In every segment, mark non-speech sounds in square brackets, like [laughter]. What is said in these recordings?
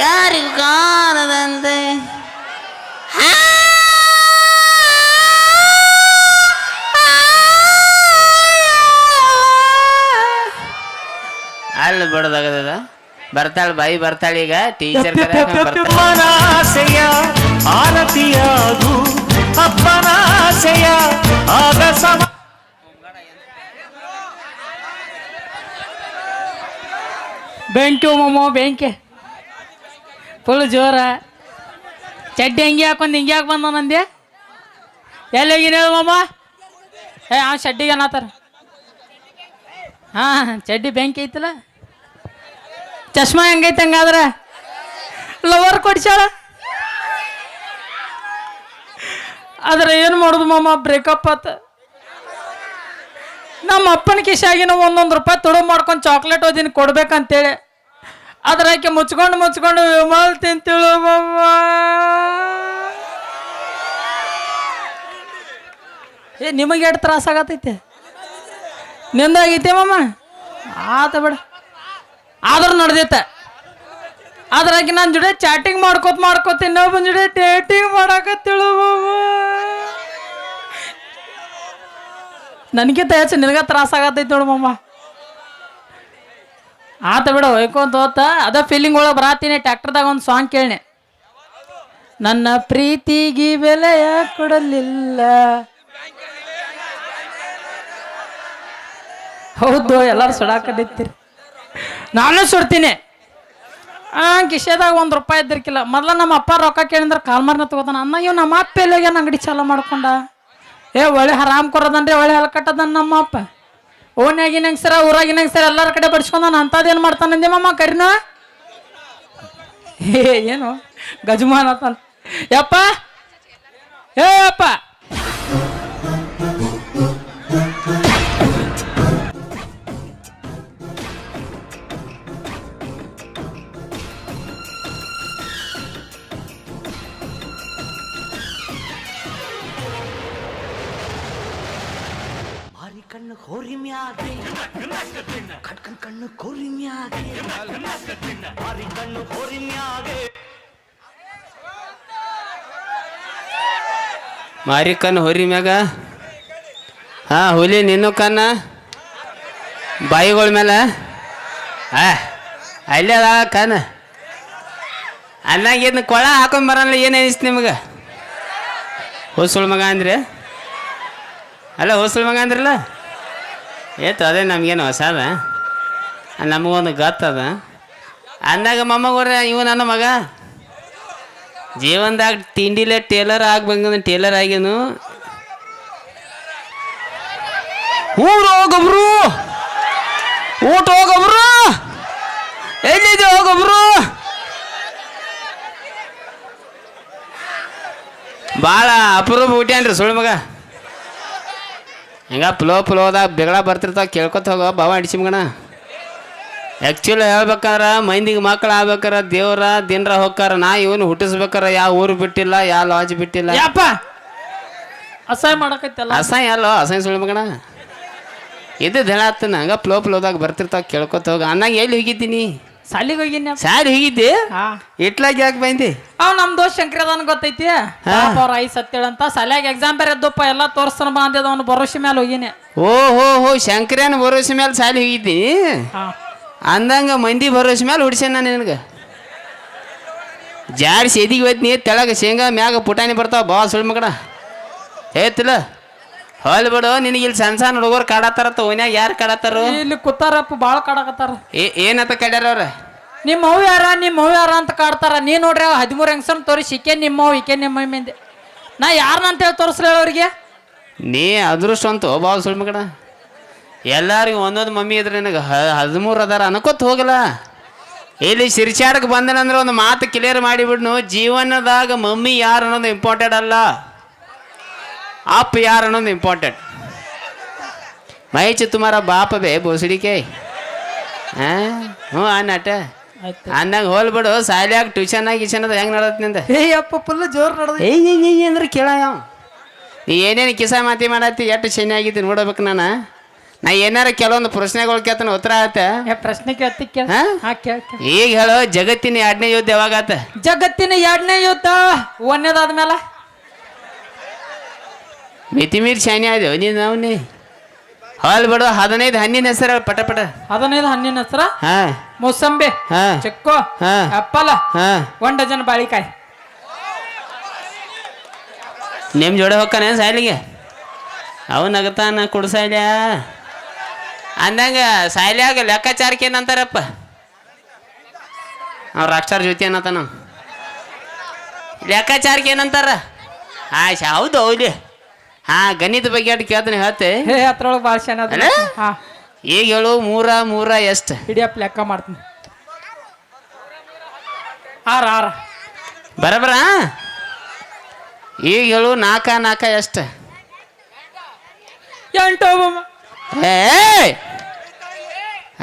ಯಾರಿಗೂ ಕಾಣದಂತೆ. ಅಲ್ಲಿ ಬಿಡದಾಗದ ಬರ್ತಾಳ ಬಾಯಿ ಬರ್ತಾಳ ಈಗ ಟೀಚರ್ ಮನಾಸೆಯ ಆರತಿಯಾಗು ಅಪ್ಪನಾಸೆಯ ಆಗ ಸಮ ಬೆಂಕಿ ಮಮ್ಮ ಬೆಂಕಿ. ಫುಲ್ ಜೋರ. ಚಡ್ಡಿ ಹಂಗೆ ಹಾಕೊಂಡು ಹಿಂಗೆ ಯಾಕೆ ಬಂದ ನಂದೆ? ಎಲ್ಲಿ ಹೋಗಿನ ಮಮ್ಮ ಏ, ಆ ಚಡ್ಡಿಗೆ ಅನ್ನತ್ತಾರ ಹಾಂ, ಚಡ್ಡಿ ಬೆಂಕಿ ಐತಲ್ಲ? ಚಶ್ಮಾ ಹೆಂಗೈತೆ ಹಂಗಾದ್ರೆ? ಲವರ್ ಕೊಡ್ಸಾಳ ಆದ್ರೆ ಏನು ಮಾಡೋದು ಮಾಮ? ಬ್ರೇಕಪ್ ಆತ. ನಮ್ಮ ಅಪ್ಪನ ಕಿಶಾಗಿನ ಒಂದೊಂದು ರೂಪಾಯಿ ತುಡು ಮಾಡ್ಕೊಂಡು ಚಾಕ್ಲೇಟ್ ಓದಿನ ಕೊಡ್ಬೇಕಂತೇಳಿ. ಅದ್ರ ಆಕೆ ಮುಚ್ಕೊಂಡು ಮುಚ್ಕೊಂಡು ವಿಮಲ್ ತಿಂತಿಳು ಏ, ನಿಮಗೆ ಎಷ್ಟು ತ್ರಾಸ ಆಗತೈತೆ ನಿಂದಾಗೈತೆ ಮಾಮ ಆತ ಬಿಡ. ಆದ್ರೂ ನಡ್ದೈತೆ. ಆಕೆ ನನ್ನ ಜೊತೆ ಚಾಟಿಂಗ್ ಮಾಡ್ಕೋತ ಮಾಡ್ಕೋತ ಇನ್ನೊಬ್ಬನ ಜೊತೆ ಡೇಟಿಂಗ್ ತಿಳು ನನಗೆ ಹೆಚ್ಚು ನಿನಗ ತ್ರಾಸ ಆಗತೈತೆ ನೋಡು ಮಮ್ಮ. ಆತ ಬಿಡು ಒಯ್ಕೊಂತ ಹೋತ. ಅದ ಫೀಲಿಂಗ್ ಒಳಗೆ ಬರಾತೀನಿ ಟ್ಯಾಕ್ಟರ್ದಾಗ ಒಂದು ಸಾಂಗ್ ಕೇಳಿ ನನ್ನ ಪ್ರೀತಿಗೆ ಬೆಲೆಯ ಕೊಡಲಿಲ್ಲ. ಹೌದು, ಎಲ್ಲರೂ ಸುಡಾಕಡಿತ್ತೀರಿ ನಾನು ಸುಡ್ತೀನಿ. ಕಿಶೆದಾಗ ಒಂದು ರೂಪಾಯಿ ಇದ್ದಿರ್ಕಿಲ್ಲ. ಮೊದಲ ನಮ್ಮ ಅಪ್ಪ ರೊಕ್ಕ ಕೇಳಿದ್ರೆ ಕಾಲ್ಮಾರ್ನ ತಗೋತಾನ. ಅನ್ನ ಇವ್ ನಮ್ಮ ಅಪ್ಪ ಎಲ್ಲಿಗೆ ಅಂಗಡಿ ಚಾಲ ಮಾಡ್ಕೊಂಡ. ಏ, ಒಳ್ಳೆ ಹರಾಮ್ ಕೊರೋದನ್ರಿ, ಒಳ್ಳೆ ಹಲ್ ಕಟ್ಟದನ್ ನಮ್ಮ ಅಪ್ಪ. ಓನ್ಯಾಗಿನ ಹೆಂಗ್ಸರ, ಊರಾಗಿನ ಹೆಂಗ್ಸರ ಎಲ್ಲರ ಕಡೆ ಬಡ್ಸ್ಕೊಂಡ ಅಂಥದ್ದೇನು ಮಾಡ್ತಾನಂದೆ ಮಮ್ಮ ಕರಿನ? ಏನು? ಗಜಮಾನ ಅಂತ ಯಪ್ಪ! ಏ ಅಪ್ಪ ಕಣ್ಣು ಕೊರಿಮ್ಯಾಗೆ. ಮಾರಿ ಕಣ್ಣು ಕೊರಿಮ್ಯಾಗೆ. ಮಾರಿ ಕಣ್ಣು ಹೊರಿ ಮ್ಯಾಗ ಹಾ, ಹುಲಿ ನಿನ್ನ ಕಣ್ಣ? ಬಾಯಿಗಳ ಮೇಲೆ ಆ, ಅಲ್ಲೇ ಅದ ಕಣ್ಣ. ಅನ್ನಾಗ ಏನು ಕೊಳ ಹಾಕೊಂಡ್ ಬರಲ್ಲ, ಏನು ಅನಿಸ್ತು ನಿಮಗೆ? ಹೊಸುಳ್ ಮಗ ಅಂದ್ರೆ? ಅಲ್ಲ, ಹೊಸಳ ಮಗ ಅಂದ್ರಲ್ಲ? ಏತು ಅದೇ ನಮಗೇನು ಹೊಸದ. ನಮಗೊಂದು ಗತ್ತದ ಅಂದಾಗ ಮೊಮ್ಮಗೋರ ಇವ ನನ್ನ ಮಗ. ಜೀವನದಾಗ ತಿಂಡಿಲೆ ಟೇಲರ್ ಆಗ್ಬೇಕಂದ್ರೆ ಟೇಲರ್ ಆಗ್ಯನು. ಊರು ಹೋಗೊಬ್ರು ಊಟ ಹೋಗಬ್ರು ಎಲ್ಲಿದೆ ಹೋಗಬ್ರು ಭಾಳ ಅಪರೂಪ ಹುಟ್ಯಾನ್ರಿ ಸುಳ್ಳು ಮಗ. ಹಿಂಗ ಪ್ಲೋ ಪ್ಲೋದಾಗ ಬೆಗಳ ಬರ್ತಿರ್ತಾವ ಕೇಳ್ಕೊತ ಹೋಗೋ ಭಾವ ಅಡಿಸಿ ಮಗನ. ಆ್ಯಕ್ಚುಲಿ ಹೇಳ್ಬೇಕಾರ ಮೈಂದಿಗೆ ಮಕ್ಳು ಆಗ್ಬೇಕಾರ ದೇವ್ರ ದಿನರ ಹೋಗ್ತಾರ ನಾ ಇವನು ಹುಟ್ಟಿಸ್ಬೇಕಾರ ಯಾವ ಊರು ಬಿಟ್ಟಿಲ್ಲ ಯಾವ ಲಾಜ್ ಬಿಟ್ಟಿಲ್ಲ. ಯಪ್ಪ! ಅಸಹ್ಯ ಮಾಡಕತ್ತಲ್ಲ ಅಸಹ್ಯ ಅಲ್ಲೋ ಅಸಹ್ಯ ಮಗನ. ಇದು ಹೇಳತ್ತನ ಹಂಗ ಪ್ಲೋ ಪ್ಲೋದಾಗ ಬರ್ತಿರ್ತಾವ ಕೇಳ್ಕೊತ ಹೋಗ. ಅನ್ನಾಗ ಎಲ್ಲಿ ಹೋಗಿದ್ದೀನಿ? ಸಾಲಿಗೆ ಹೋಗಿನ ಸಾರಿ ಹೋಗಿದ್ದೆ? ಇಟ್ಲಾಗ ಯಾಕೆ ಬಂದಿ? ಅವ್ ನಮ್ ದೋಸ್ತ್ ಶಂಕರದನ್ ಗೊತ್ತೈತಿ? ಪಾಪ ಅವ್ರ ಐ ಸತ್ತೇಳಂತ ಸಲ್ಯಾಗ ಎಕ್ಸಾಮ್ ಬೇರೆ ಎದ್ದಪ್ಪ ಎಲ್ಲ ತೋರ್ಸ್ತಾನ ಬಾ ಅಂದಿದ ಅವ್ನು ಭರೋಸೆ ಮೇಲೆ ಹೋಗಿನಿ. ಓ ಹೋ ಹೋ ಶಂಕರೇನ ಭರೋಸೆ ಮೇಲೆ ಸಾಲಿ ಹೋಗಿದ್ದೀನಿ? ಅಂದಂಗ ಮಂದಿ ಭರೋಸೆ ಮೇಲೆ ಹುಡ್ಸೇನ ನಾನು ನಿನಗೆ. ಜಾಡ್ಸಿ ಸೇದಿಗೆ ಹೋಯ್ತೀನಿ ತೆಳಗ ಶೇಂಗಾ ಮ್ಯಾಗ ಪುಟಾಣಿ ಬರ್ತಾವ ಬಾ ಸುಳ್ಳು ಮಗಡ. ಹೇತಿಲ್ಲ ಹೊಲ್ ಬಿಡು ನಿನಗೆ ಇಲ್ಲಿ ಸಣ್ಣ ಸಣ್ಣ ಹುಡುಗರು ಕಾಡತ್ತಾರ ಓನ್ಯಾಗ ಯಾರು ಕಾಡತ್ತಾರ ಇಲ್ಲಿ ಕೂತಾರಪ್ಪ ಭಾಳ ಕಾಡಕತ್ತಾರ. ಏ ಏನತ್ತ ಕಡ್ಯಾರ ಅವ್ರ? ನಿಮ್ಮ ಅವ್ವ ಯಾರ ನಿಮ್ಮ ಅವ್ವ ಯಾರ ಅಂತ ಕಾಡ್ತಾರ. ನೀ ನೋಡ್ರಿ ಅವ ಹದಿಮೂರು ಹೆಂಗಸನ್ ತೋರಿಸಿ ಇಕೆ ನಿಮ್ಮ ಅವ್ವ ಇಕೆ ನಿಮ್ಮ ಮಂದಿ ನಾ ಯಾರನ್ನಂತ ಹೇಳಿ ತೋರಿಸ್ರಿ ಅವ್ರಿಗೆ. ನೀ ಅದೃಷ್ಟ ಅಂತ ಬಾ ಸುಳ್ಳು ಮಗನ ಎಲ್ಲರಿಗೂ ಒಂದೊಂದು ಮಮ್ಮಿ ಇದ್ರೆ ನನಗೆ ಹದಿಮೂರು ಅದಾರ ಅನ್ಕೋತ ಹೋಗಲ್ಲ ಇಲ್ಲಿ ಸಿರಿಚಾಡಕ್ಕೆ ಬಂದನಂದ್ರೆ ಒಂದು ಮಾತು ಕ್ಲಿಯರ್ ಮಾಡಿಬಿಡ್ನು ಜೀವನದಾಗ ಮಮ್ಮಿ ಯಾರು ಅನ್ನೋದು ಇಂಪಾರ್ಟೆಂಟ್ ಅಲ್ಲ ಅಪ್ಪ ಯಾರು ಅನ್ನೋದು ಇಂಪಾರ್ಟೆಂಟ್ ಮೈ ತುಮಾರ ಬಾಪ ಬೇ ಬೋಸಡಿಕೆ ಹಾಂ ಹ್ಞೂ ಅನ್ನಟ ಅನ್ನಂಗೆ ಹೋಲ್ಬಿಡು ಸಾಲ್ಯಾಗ ಟ್ಯೂಷನ್ ಗಿಷನ್ ಅದ ಹೆಂಗೆ ನಡತ್ನಿಂದ ಏ ಅಪ್ಪ ಫುಲ್ ಜೋರು ನಡೆದ ಏಯ್ ಏಯ್ ಏಯ್ ಅಂದ್ರೆ ಕೇಳ ನೀ ಏನೇನು ಕಿಸ ಮಾತಿ ಮಾಡತ್ತಿ ಎಷ್ಟು ಶನಿ ಆಗಿತ್ತು ನೋಡ್ಬೇಕು ನಾನು ನಾ ಏನಾರ ಕೆಲವೊಂದು ಪ್ರಶ್ನೆಗಳು ಕೇಳ್ತಾನೆ ಉತ್ತರ ಆತ ಏ ಪ್ರಶ್ನೆ ಕೇಳ್ತಿ ಕೇಳ. ಹಾ? ಈಗ ಹೇಳು ಜಗತ್ತಿನ ಎರಡನೇ ಯುದ್ಧ ಯಾವಾಗ ಆತ? ಜಗತ್ತಿನ ಎರಡನೇ ಯುದ್ಧ ಒಂದೇದಾದ್ಮೇಲೆ? ಮಿತಿ ಮೀರಿ ಶಾನಿ ಆದೇವು ನೀನು ಅವನಿ. ಹಾಲ್ ಬಿಡು ಹದಿನೈದು ಹಣ್ಣಿನ ಹೆಸರು ಹೇಳು ಪಟ ಪಟ. ಹದಿನೈದು ಹಣ್ಣಿನ ಹೆಸರ? ಹಾ. ಮೂಸಂಬಿ ಹಾ. ಚಿಕ್ಕು ಹಾ. ಆಪಲ್ ಹಾ. ಒಂದ್ ಡಜನ್ ಬಾಳಿಕಾಯಿ. ನಿಮ್ಮ ಜೋಡಿ ಹೋಗ್ತಾನೆ ಸಾಯ್ಲಿಗೆ? ಅವನಾಗತಾನ ಕುಡ್ಸಾಯ್ಲ್ಯಾ ಅಂದಂಗ ಸಾಯ್ಲ್ಯಾಗ ಲೆಕ್ಕಾಚಾರಕ್ಕೆ ಏನಂತಾರಪ್ಪ? ಅವ್ರ ರಾಕ್ಷಾರ ಜೊತೆ ಏನಂತಾನ ಲೆಕ್ಕಾಚಾರಕ್ಕೆ ಏನಂತಾರ? ಆಯ್ಸ ಹೌದು ಹೌದು. ಹಾ ಗಣಿತ ಬಗ್ಗೆ ಅಟ್ ಕೇಳ್ತಾನೆ ಹೇಳ್ತೆ. ಹೇ ಅದ್ರೊಳಗೆ ಭಾಳ ಚೆನ್ನಾಗ ಅದ ಅಲ್ಲ? ಹಾ. ಈಗ ಹೇಳು ಮೂರ ಮೂರ ಎಷ್ಟು? ಹಿಡಿಯಪ್ಪ ಲೆಕ್ಕ ಮಾಡ್ತೀನಿ. ಆರ ಆರ. ಬರಬರ? ಈಗ ಹೇಳು ನಾಲ್ಕ ನಾಲ್ಕ ಎಷ್ಟು? ಎಂಟು. ಏ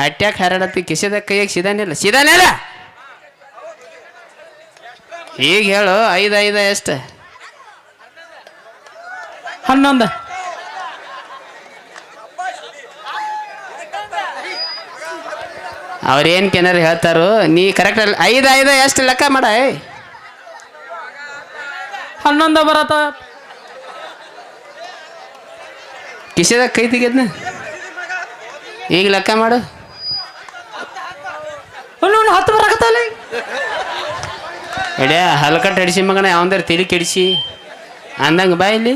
ಅಟ್ಯಾಕ್ ಹರಡತ್ತಿ ಕಿಸದ ಕೈಯಾಗ ಸಿದಾನಿಲ್ಲ ಸಿದಾನಿಲ್ಲ? ಈಗ ಹೇಳು ಐದು ಐದು ಎಷ್ಟು? ಹನ್ನೊಂದು. ಅವ್ರೇನು ಕೆನಾರು ಹೇಳ್ತಾರೋ? ನೀ ಕರೆಕ್ಟ್ ಐದ ಐದು ಎಷ್ಟು ಲೆಕ್ಕ ಮಾಡ ಹನ್ನೊಂದು ಬರತ್ತ. ಕಿಸೆದಾಗ ಕೈ ತೆಗೆದ್ನ? ಈಗ ಲೆಕ್ಕ ಮಾಡು. ಹತ್ತು ಬರಕತ್ತಲ್ಲ ಎಡ್ಯಾ ಹಲ್ಕಟ್ಟು ಹಡಿಸಿ ಮಗನ ಯಾವಂದ್ರೆ ತಿಳಿ ಕೆಡಿಸಿ. ಅಂದಂಗೆ ಬಾ ಇಲ್ಲಿ.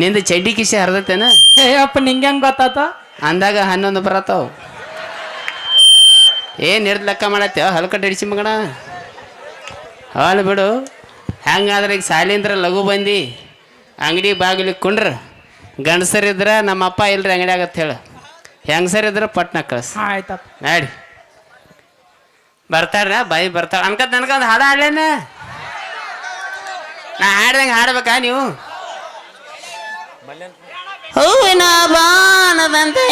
ನಿಂದು ಚಡ್ಡಿ ಕಿಸೆ ಹರಿದತ್ತೇನ? ಏ ಅಪ್ಪ ನಿಂಗೆ ಹೆಂಗ್ ಗೊತ್ತಾತ? ಅಂದಾಗ ಹನ್ನೊಂದು ಬರತ್ತಾವ. ಏನು ಹಿಡ್ದು ಲೆಕ್ಕ ಮಾಡತ್ತೆ ಹಲ್ಕಟ್ಟು ಅಡಿಸಿ ಮಗಣ ಹಾಲು ಬಿಡು. ಹೆಂಗಾದ್ರೆ ಈಗ ಸಾಲಿಂದ್ರ ಲಘು ಬಂದು. ಅಂಗಡಿ ಬಾಗಿಲಿಗೆ ಕುಂಡ್ರ. ಗಂಡಸರಿದ್ರೆ ನಮ್ಮ ಅಪ್ಪ ಇಲ್ರಿ ಅಂಗಡಿ ಆಗತ್ತೆ ಹೇಳು. ಹೆಂಗಸರಿದ್ರೆ ಪಟ್ನ ಕಳ್ಸ. ಆಯ್ತಪ್ಪ. ನೋಡಿ. ಬರ್ತಾರ ಬಾಯಿ ಬರ್ತಾರ ಅನ್ಕತ್ ನನ್ಕೊಂದು ಹಾಡು ಹಾಡ್ಲೇನ? ನಾ ಹಾಡ್ದಂಗೆ ಹಾಡ್ಬೇಕಾ ನೀವು? ಹೂವಿನ ಬಾಣದಂತೆ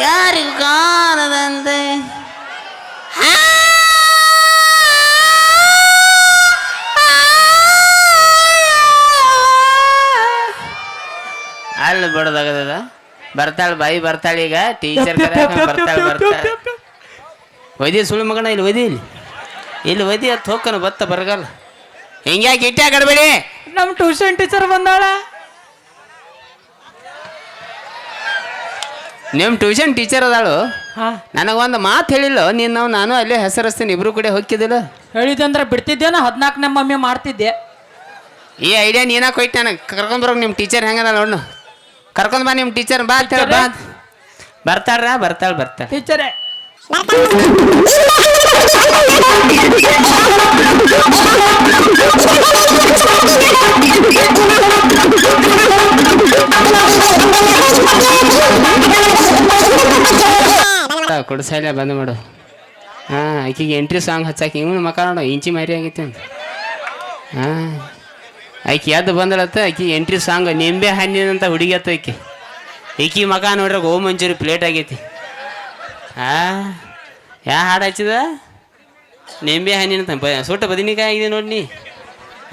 ಯಾರಿಗೂ ಕಾಣದಂತೆ. ಬಡ್ದಾಗದ ಬರ್ತಾಳ ಬಾಯಿ ಬರ್ತಾಳ ಈಗ ಟೀಚರ್ ಬರ್ತಾಳ ಬರ್ತಾಳ. ಒದಿ ಸುಳ್ಳು ಮಗನ ಇಲ್ಲಿ ಒದಿ ಇಲ್ಲಿ. ಇಲ್ಲಿ ಒದಿ ಅದು ಹೋಗ್ಕನು ಬತ್ತ ಬರಗಲ್ಲ. ಹಿಂಗ್ಯಾಕೆ ಇಟ್ಟೆ ಕಡಬೇಡಿ ನಮ್ಮ ಟ್ಯೂಷನ್ ಟೀಚರ್ ಬಂದಾಳ. ನಿಮ್ಮ ಟ್ಯೂಷನ್ ಟೀಚರ್ ಅದಾಳು? ನನಗೊಂದು ಮಾತು ಹೇಳಿಲ್ಲ ನೀನು ನಾವು ನಾನು ಅಲ್ಲೇ ಹೆಸರಿಸ್ತೀನಿ ಇಬ್ರು ಕೂಡ ಹೋಗಿದ್ದಿಲ್ಲ ಹೇಳಿದೆ ಅಂದ್ರೆ ಬಿಡ್ತಿದ್ದೇನ ಹದಿನಾಲ್ಕು ನಮ್ಮ ಮಮ್ಮಿ ಮಾಡ್ತಿದ್ದೆ. ಈ ಐಡಿಯಾ ನೀನ ಕೊಯ್ತು ನನಗೆ ಕರ್ಕೊಂಬರೋಕೆ ನಿಮ್ಮ ಟೀಚರ್ ಹೆಂಗದ ನೋಡು ಕರ್ಕೊಂಡ್ ಬಾ ನಿಮ್ಮ ಟೀಚರ್ ಬಾ ಅಂತ ಹೇಳಿ ಬಾ ಬರ್ತಾರ ಬರ್ತಾಳ ಬರ್ತಾಳ. ಟೀಚರೇ. ಕೊಡ್ಸಲ್ಲ ಬಂದ್ ಮಾಡು. ಹಾಂ ಆಕಿಗೆ ಎಂಟ್ರಿ ಸಾಂಗ್ ಹಚ್ಚಾಕಿ ಇವನು ಮಕ್ಕ ನೋಡು ಇಂಚಿ ಮಾರಿ ಆಗೈತಿ ಅಂತ ಹಾಂ ಆಕಿ ಎದ್ದು ಬಂದಳತ್ತ ಆಕಿ ಎಂಟ್ರಿ ಸಾಂಗ್ ನಿಂಬೆ ಹಣ್ಣಿನಂತ ಹುಡುಗಿ ಅತ್ತ ಆಕಿ. ಈಕಿ ಮಗ ನೋಡ್ರೆ ಗೋ ಮಂಚೂರಿ ಪ್ಲೇಟ್ ಆಗೈತಿ. ಆ ಯಾ ಹಾಡು ಹಚ್ಚಿದ? ನಿಂಬೆ ಹಣ್ಣಿನಂತ ಬ ಸುಟ್ಟ ಬದನಿಕಾಯಿ ಆಗಿದೆ ನೋಡಿ ನೀ.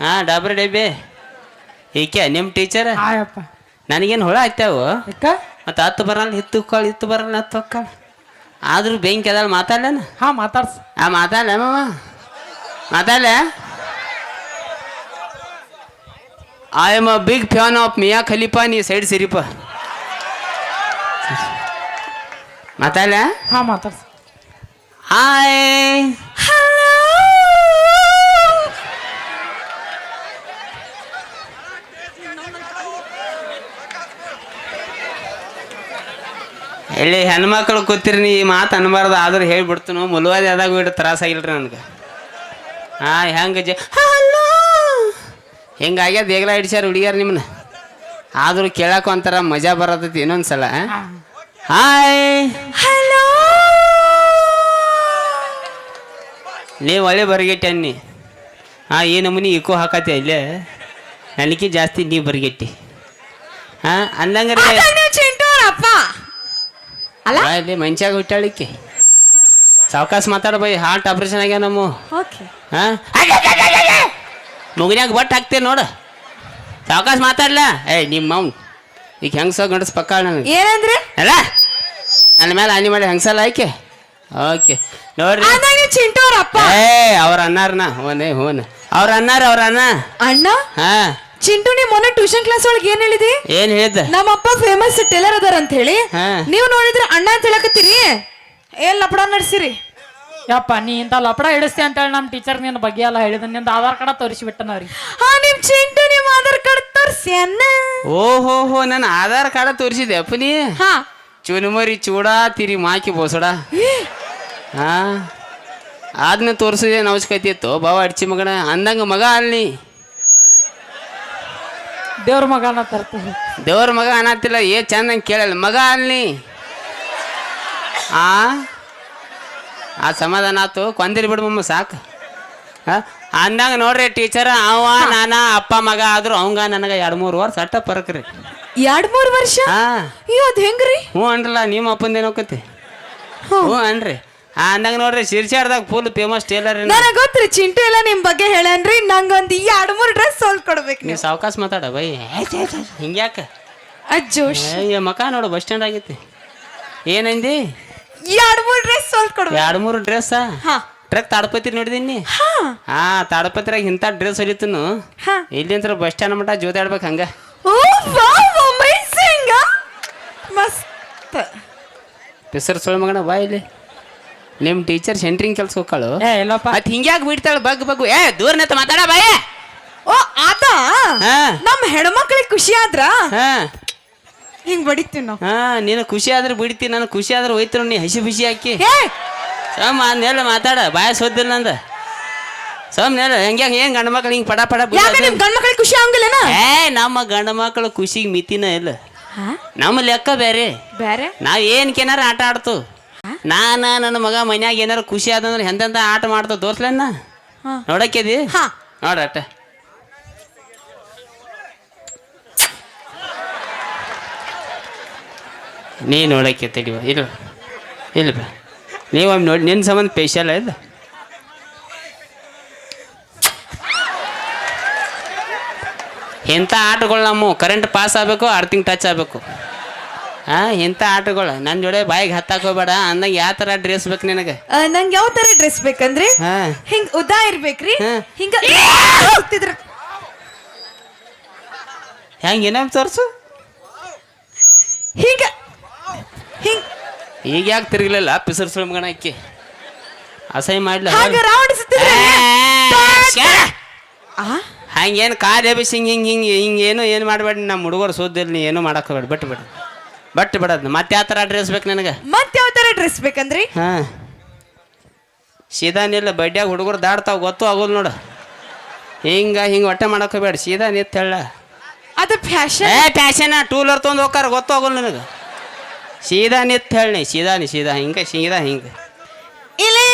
ಹಾಂ ಡಾಬರ್ ಡಬ್ಬೆ. ಈಕೆ ನಿಮ್ಮ ಟೀಚರ್ ಆಯಪ್ಪ. ನನಗೇನು ಹುಳ ಆಯ್ತಾವು? ಮತ್ತು ಹತ್ತು ಬರಲ್ಲ ಹಿತ್ತು ಕಾಳು ಹಿತ್ತು ಬರಲ್ಲ ಹತ್ತು ಹೊಕ್ಕಾಳ ಆದರೂ ಬೆಂಕಿ ಅದಲ್ಲ ಮಾತಾಡ್ಲೇನ? ಹಾ ಮಾತಾಡ್ಸ. ಆ ಮಾತಾಡ್ಲ ಮಾವ? ಮಾತಾಡ್ಲ? I am a big fan of Mia Khalifa ನೀ ಸೈಡ್ ಸಿರಿಪ ಮಾತಾಡ ಹಾ ಮಾತಾಡ್ಸ ಹಾಯ್ ಎಲ್ಲಿ ಹೆಣ್ಮಕ್ಳು ಕೂತಿರಿ ನೀ ಈ ಮಾತು ಅನ್ಬಾರ್ದು ಆದ್ರೆ ಹೇಳ್ಬಿಡ್ತು ಮುಲುವಾದಿ ಆದಾಗ ಬಿಟ್ಟು ತ್ರಾಸಾಗಿಲ್ರಿ ನನಗೆ. ಹಾಂ ಹೆಂಗೆ ಜ ಹಿಂಗಾಗ್ಯದ ದೇಗ್ಲ ಹಿಡಿಸ್ಯಾರ ಹುಡುಗಿಯರು ನಿಮ್ಮನ್ನ ಆದರೂ ಕೇಳಕ್ಕೆ ಒಂಥರ ಮಜಾ ಬರತೈತಿ ಇನ್ನೊಂದು ಸಲ ಹಾಯ್. ಹಲೋ ನೀ ಒಳ್ಳೆ ಬರಗೆಟ್ಟಿ ಅನ್ನಿ. ಹಾಂ ಈ ನಮೂನಿ ಇಕೋ ಹಾಕತಿ ಅಲ್ಲೇ. ನನಗೆ ಜಾಸ್ತಿ ನೀ ಬರಗೆಟ್ಟಿ. ಹಾಂ ಅಂದಂಗ್ರೆ ಅಪ್ಪ ಅಲ್ಲಿ? ಮಂಚಾಗ ಹುಟ್ಟಾಳಿಕೆ ಸಾವಕಾಶ ಮಾತಾಡ ಬೈ ಹಾರ್ಟ್ ಆಪ್ರೇಷನ್ ಆಗ್ಯಾವ ನಮ್ಮ. ಹಾಂ? ಮುಗಿನ್ಯಾಗ ಬಟ್ ಹಾಕ್ತೇನೆ ನೋಡು. ಸಾವಕಾಶ ಮಾತಾಡ್ಲ. ಏ ನಿಮ್ಮ ಮಾವ್ ಈಗ ಹೆಂಗಸ ಗಂಡಸ್ ಪಕ್ಕ ನನಗೆ. ಏನಂದ್ರೆ? ಅಲ್ಲ ನನ್ನ ಮೇಲೆ ಹಾನಿ ಮಾಡಿ ಹೆಂಗಸಲ್ಲ ಆಯ್ಕೆ ಓಕೆ. ನೋಡ್ರಿ. ಚಿಂಟು ಅಪ್ಪ. ಏ ಅವ್ರ ಅನ್ನಾರನ. ಹೋನೆ ಹೋನ. ಅವ್ರ ಅನ್ನಾರ ಅವ್ರ ಅಣ್ಣ. ಅಣ್ಣ? ಹಾ. ಚಿಂಟು ನೀ ಮೊನ್ನೆ ಟ್ಯೂಷನ್ ಕ್ಲಾಸ್ ಒಳಗೆ ಏನ್ ಹೇಳಿದಿ? ಏನ್ ಹೇಳಿದ್ದ? ನಮ್ಮ ಅಪ್ಪ ಫೇಮಸ್ ಟೇಲರ್ ಅದಾರ ಅಂತ ಹೇಳಿ. ಹಾ. ನೀವು ನೋಡಿದ್ರೆ ಅಣ್ಣ ಅಂತ ಹೇಳಕತ್ತೀರಿ? ಏನ್ ಲಪಡ ನಡ್ಸಿರಿ. ಯಪ್ಪ ನೀ ಇಂತ ಲಪಡ ಹಿಡಿಸ್ತಿ ಅಂತೇಳಿ ನಮ್ಮ ಟೀಚರ್ ನಿನ್ನ ಬಗ್ಗೆ ಎಲ್ಲ ಹೇಳಿದ ನಿಂದ ಆಧಾರ್ ಕಾರ್ಡ ತೋರಿಸಿ ಬಿಟ್ಟನ ಹಾ ನಿಮ್ ಚಿಂಟು ನಿಮ್ ಆಧಾರ್ ಕಾರ್ಡ್ ತೋರ್ಸಿ ಓ ಓಹೋ ಹೋ ನನ್ನ ಆಧಾರ್ ಕಾರ್ಡ್ ತೋರಿಸಿದೆ ಅಪ್ಪ ನೀ ಹಾ. ಚುನುಮರಿ ಚೂಡಾ ತಿರಿ ಮಾಕಿ ಬೋಸಡ? ಹಾ. ಆದ್ನ ತೋರಿಸಿದೆ ನವಸ್ಕೈತಿತ್ತು ಬಾವ ಅಡ್ಚಿ ಮಗನ. ಅಂದಂಗ ಮಗ ಅಲ್ಲಿ ದೇವ್ರ ಮಗನ ತರ್ತೀವಿ ದೇವ್ರ ಮಗ ಅನ್ನತ್ತಿಲ್ಲ ಏ ಚಂದಂಗೆ ಕೇಳಲ್ಲ. ಮಗ ಅಲ್ಲಿ ಆ? ಆ ಸಮಾಧಾನ ಆತು. ಕೊಂದಿರಿ ಬಿಡ್ಮಮ್ಮ ಸಾಕು. ಹಾ? ಅಂದಾಗ ನೋಡ್ರಿ ಟೀಚರ್ ಅವ ನಾನ ಅಪ್ಪ ಮಗ ಆದ್ರು ಅವಂಗ ನನಗೆ ಎರಡು ಮೂರು ವರ್ಷ ಅಟ್ಟ ಪರಕ್ರಿ ಎರಡ್ ಮೂರ್ ವರ್ಷ? ಹಾ. ಅಯ್ಯೋ ಅದ್ ಹೆಂಗ್ರಿ? ಹ್ಞೂ ಅನ್ರಲ್ಲ ನಿಮ್ಮ ಅಪ್ಪಂದೇನು ಹೋಗತಿ ಹ್ಞೂ. ಅನ್ರಿ. ಆ ಅಂದಂಗ ನೋಡ್ರಿ ಶಿರ್ಸಾಡ್ದಾಗ ಫುಲ್ ಫೇಮಸ್ ಟೇಲರ್ ನನಗ್ ಗೊತ್ತ್ರಿ ಚಿಂಟು ಎಲ್ಲ ನಿಮ್ ಬಗ್ಗೆ ಹೇಳನ್ರಿ? ನಂಗೊಂದ್ ಎರಡ್ ಮೂರ್ ಡ್ರೆಸ್ ಹೊಲ್ ಕೊಡ್ಬೇಕು ನೀವು ಸಾವಕಾಶ ಮಾತಾಡ ಬೈ. ಹಿಂಗ್ಯಾಕ? ಅಜ್ಜೋಶ್. ಏ ಮಕ ನೋಡು ಬಸ್ ಸ್ಟ್ಯಾಂಡ್ ಆಗೈತಿ. ಏನಂದಿ? ಎರಡ್ ಮೂರ್ ಡ್ರೆಸ್ ಕೊಡ್ಬೇಕು ಎರಡು ಮೂರು ಡ್ರೆಸ್ ಹಾ. ಟ್ರಕ್ ತಾಡಪತ್ರಿ ನೋಡಿದೀನಿ ಹಾ. ಹಾ ತಾಡಪತ್ರಿಯಾಗ ಇಂಥ ಡ್ರೆಸ್ ಹೊಲಿತನು. ಹಾ. ಬಸ್ ಸ್ಟ್ಯಾಂಡ್ ಮಟ್ಟ ಜೋದಾಡ್ಬೇಕು ಹಂಗ. ಓ ವಾವ್ ಅಮೇಜಿಂಗ್ ಮಸ್ತ್. ಹೆಸರು ಸೊಳ್ಳೆ ಮಗನ ಬಾ ಇಲ್ಲಿ. ನಿಮ್ಮ ಟೀಚರ್ ಸೆಂಟ್ರಿಂಗ್ ಕೆಲ್ಸ ಹೋಗ್ಕಳು? ಏ ಇಲ್ಲಪ್ಪ. ಮತ್ತೆ ಹಿಂಗ್ಯಾಕ್ ಬಿಡ್ತಾಳ ಬಗ್ ಬಗ್ಗು. ಏ ದೂರ ನಿಂತ ಮಾತಾಡ ಬಾಯ. ಓ ಆತ ಹಾ. ನಮ್ ಹೆಣ್ಮಕ್ಳಿಗೆ ಖುಷಿ ಆದ್ರ? ಹಾ. ಹಿಂಗ್ ಬಡಿತೀವಿ ನಾವು. ಹಾ ನೀನು ಖುಷಿ ಆದ್ರೆ ಬಿಡ್ತಿ ನಾನು ಖುಷಿ ಆದ್ರೆ ಹೋಯ್ತು ನೀ ಹಸಿ ಬಿಸಿ ಹಾಕಿ. ಹೇ ಸಮ್ ಮಾತಾಡ ಬಾಯ ಸೋದಿಲ್ಲ ನಂದ. ಸಮ್ ನೆಲ್ಲ ಹೆಂಗ್ಯಾಗ ಏನ್ ಗಂಡ ಮಕ್ಳು ಹಿಂಗ್ ಪಡ ಪಡ ಬಿಡ ಯಾಕ ನಿಮ್ ಗಂಡ್ ಮಕ್ಳಿಗೆ ಖುಷಿ ಆಗಂಗಿಲ್ಲನ? ಏ ನಮ್ಮ ಗಂಡ ಮಕ್ಕಳು ಖುಷಿಗೆ ಮಿತಿನ ಇಲ್ಲ. ನಮ್ಮ ಲೆಕ್ಕ ಬೇರೆ ಬೇರೆ ನಾವ್ ಏನ್ ಕೇನಾರ ಆಟ ಆಡ್ತು. ನಾನ ನನ್ನ ಮಗ ಮನ್ಯಾಗ ಏನಾರ ಖುಷಿ ಆದಂದ್ರೆ ಎಂತೆಂತ ಆಟ ಮಾಡ್ತಾವ ತೋರ್ಸ್ಲೇನ? ಹಾ. ನೋಡಕ್ಕಿದಿ? ಹಾ. ನೋಡಟ್ಟ ನೀ ನೋಡೋಕ್ಕೆ ತಡಿವ ಇಲ್ಲ ಇಲ್ಲ ಬಾ ನೀವೊಮ್ಮೆ ನೋಡಿ ನಿನ್ನ ಸಂಬಂಧ ಸ್ಪೆಷಲ್ ಇಲ್ಲ ಇಂಥ ಆಟಗಳು ನಮ್ಮ ಕರೆಂಟ್ ಪಾಸ್ ಆಗಬೇಕು ಅರ್ಥಿಂಗ್ ಟಚ್ ಆಗಬೇಕು? ಹಾಂ ಇಂಥ ಆಟಗಳು? ನನ್ನ ಜೋಡೆ ಬಾಯಿಗೆ ಹತ್ತಾಕೋಬೇಡ ಹೋಗ್ಬೇಡ ಅಂದಾಗ ಯಾವ ಥರ ಡ್ರೆಸ್ ಬೇಕು ನಿನಗೆ? ನಂಗೆ ಯಾವ ಥರ ಡ್ರೆಸ್ ಬೇಕಂದ್ರೆ ಹಾಂ. ಹಿಂಗೆ ಉದ್ದ ಇರ್ಬೇಕ್ರಿ ಹಿಂಗೆ ಹಿಂಗ ಹೋಗ್ತಿದ್ರ. ಹೆಂಗೆ ಏನಂತ ತೋರಿಸು? ಹಿಂಗ್ ಈಗ ಯಾಕೆ ತಿರುಗಲಿಲ್ಲ? ಪಿಸರ್ ಸುಳ್ಮಗಣ ಅಕ್ಕಿ ಅಸಹ್ಯ ಮಾಡ್ಲ ಹಾಗ ರೌಂಡ್ ಹಂಗೇನು ಕಾಲು ಎಬ್ಬಿಸಿ ಹಿಂಗೆ ಹಿಂಗೆ ಹಿಂಗೆ ಹಿಂಗೇನು ಏನು ಮಾಡಬೇಡಿ ನಮ್ಮ ಹುಡುಗರು ಸೋದಿಲ್ಲ ನೀ ಏನು ಮಾಡಕ್ಕೆ ಹೋಗ್ಬೇಡಿ ಬಿಟ್ಟು ಬಿಡು. ಬಟ್ ಬಿಡೋದು ಮತ್ತೆ ಯಾವ ಥರ ಡ್ರೆಸ್ ಬೇಕು ನನಗೆ? ಮತ್ತೆ ಯಾವ ಥರ ಡ್ರೆಸ್ ಬೇಕಂದ್ರಿ? ಹಾಂ. ಸೀದಾ ನಿಲ್ಲ ಬಡ್ಡ್ಯಾಗ ಹುಡುಗರು ದಾಡ್ತಾವ ಗೊತ್ತು ಆಗೋಲ್ ನೋಡು. ಹಿಂಗ ಹಿಂಗೆ ಹೊಟ್ಟೆ ಮಾಡಕ್ಕೆ ಹೋಗ್ಬೇಡ. ಸೀದಾ ನಿತ್ತ ಹೇಳ. ಅದು ಫ್ಯಾಷನ್ ಏ ಫ್ಯಾಷನ ಟೂಲರ್ ತೊಗೊಂಡು ಹೋಗಾರ ಗೊತ್ತು ಆಗೋಲ್ ನನಗೆ. ಸೀದಾ ನಿತ್ ಹೇಳಿ ಸೀದಾ ನೀ ಸೀದಾ ಹಿಂಗೆ ಸೀದಾ ಹಿಂಗೆ. ಇಲ್ಲಿ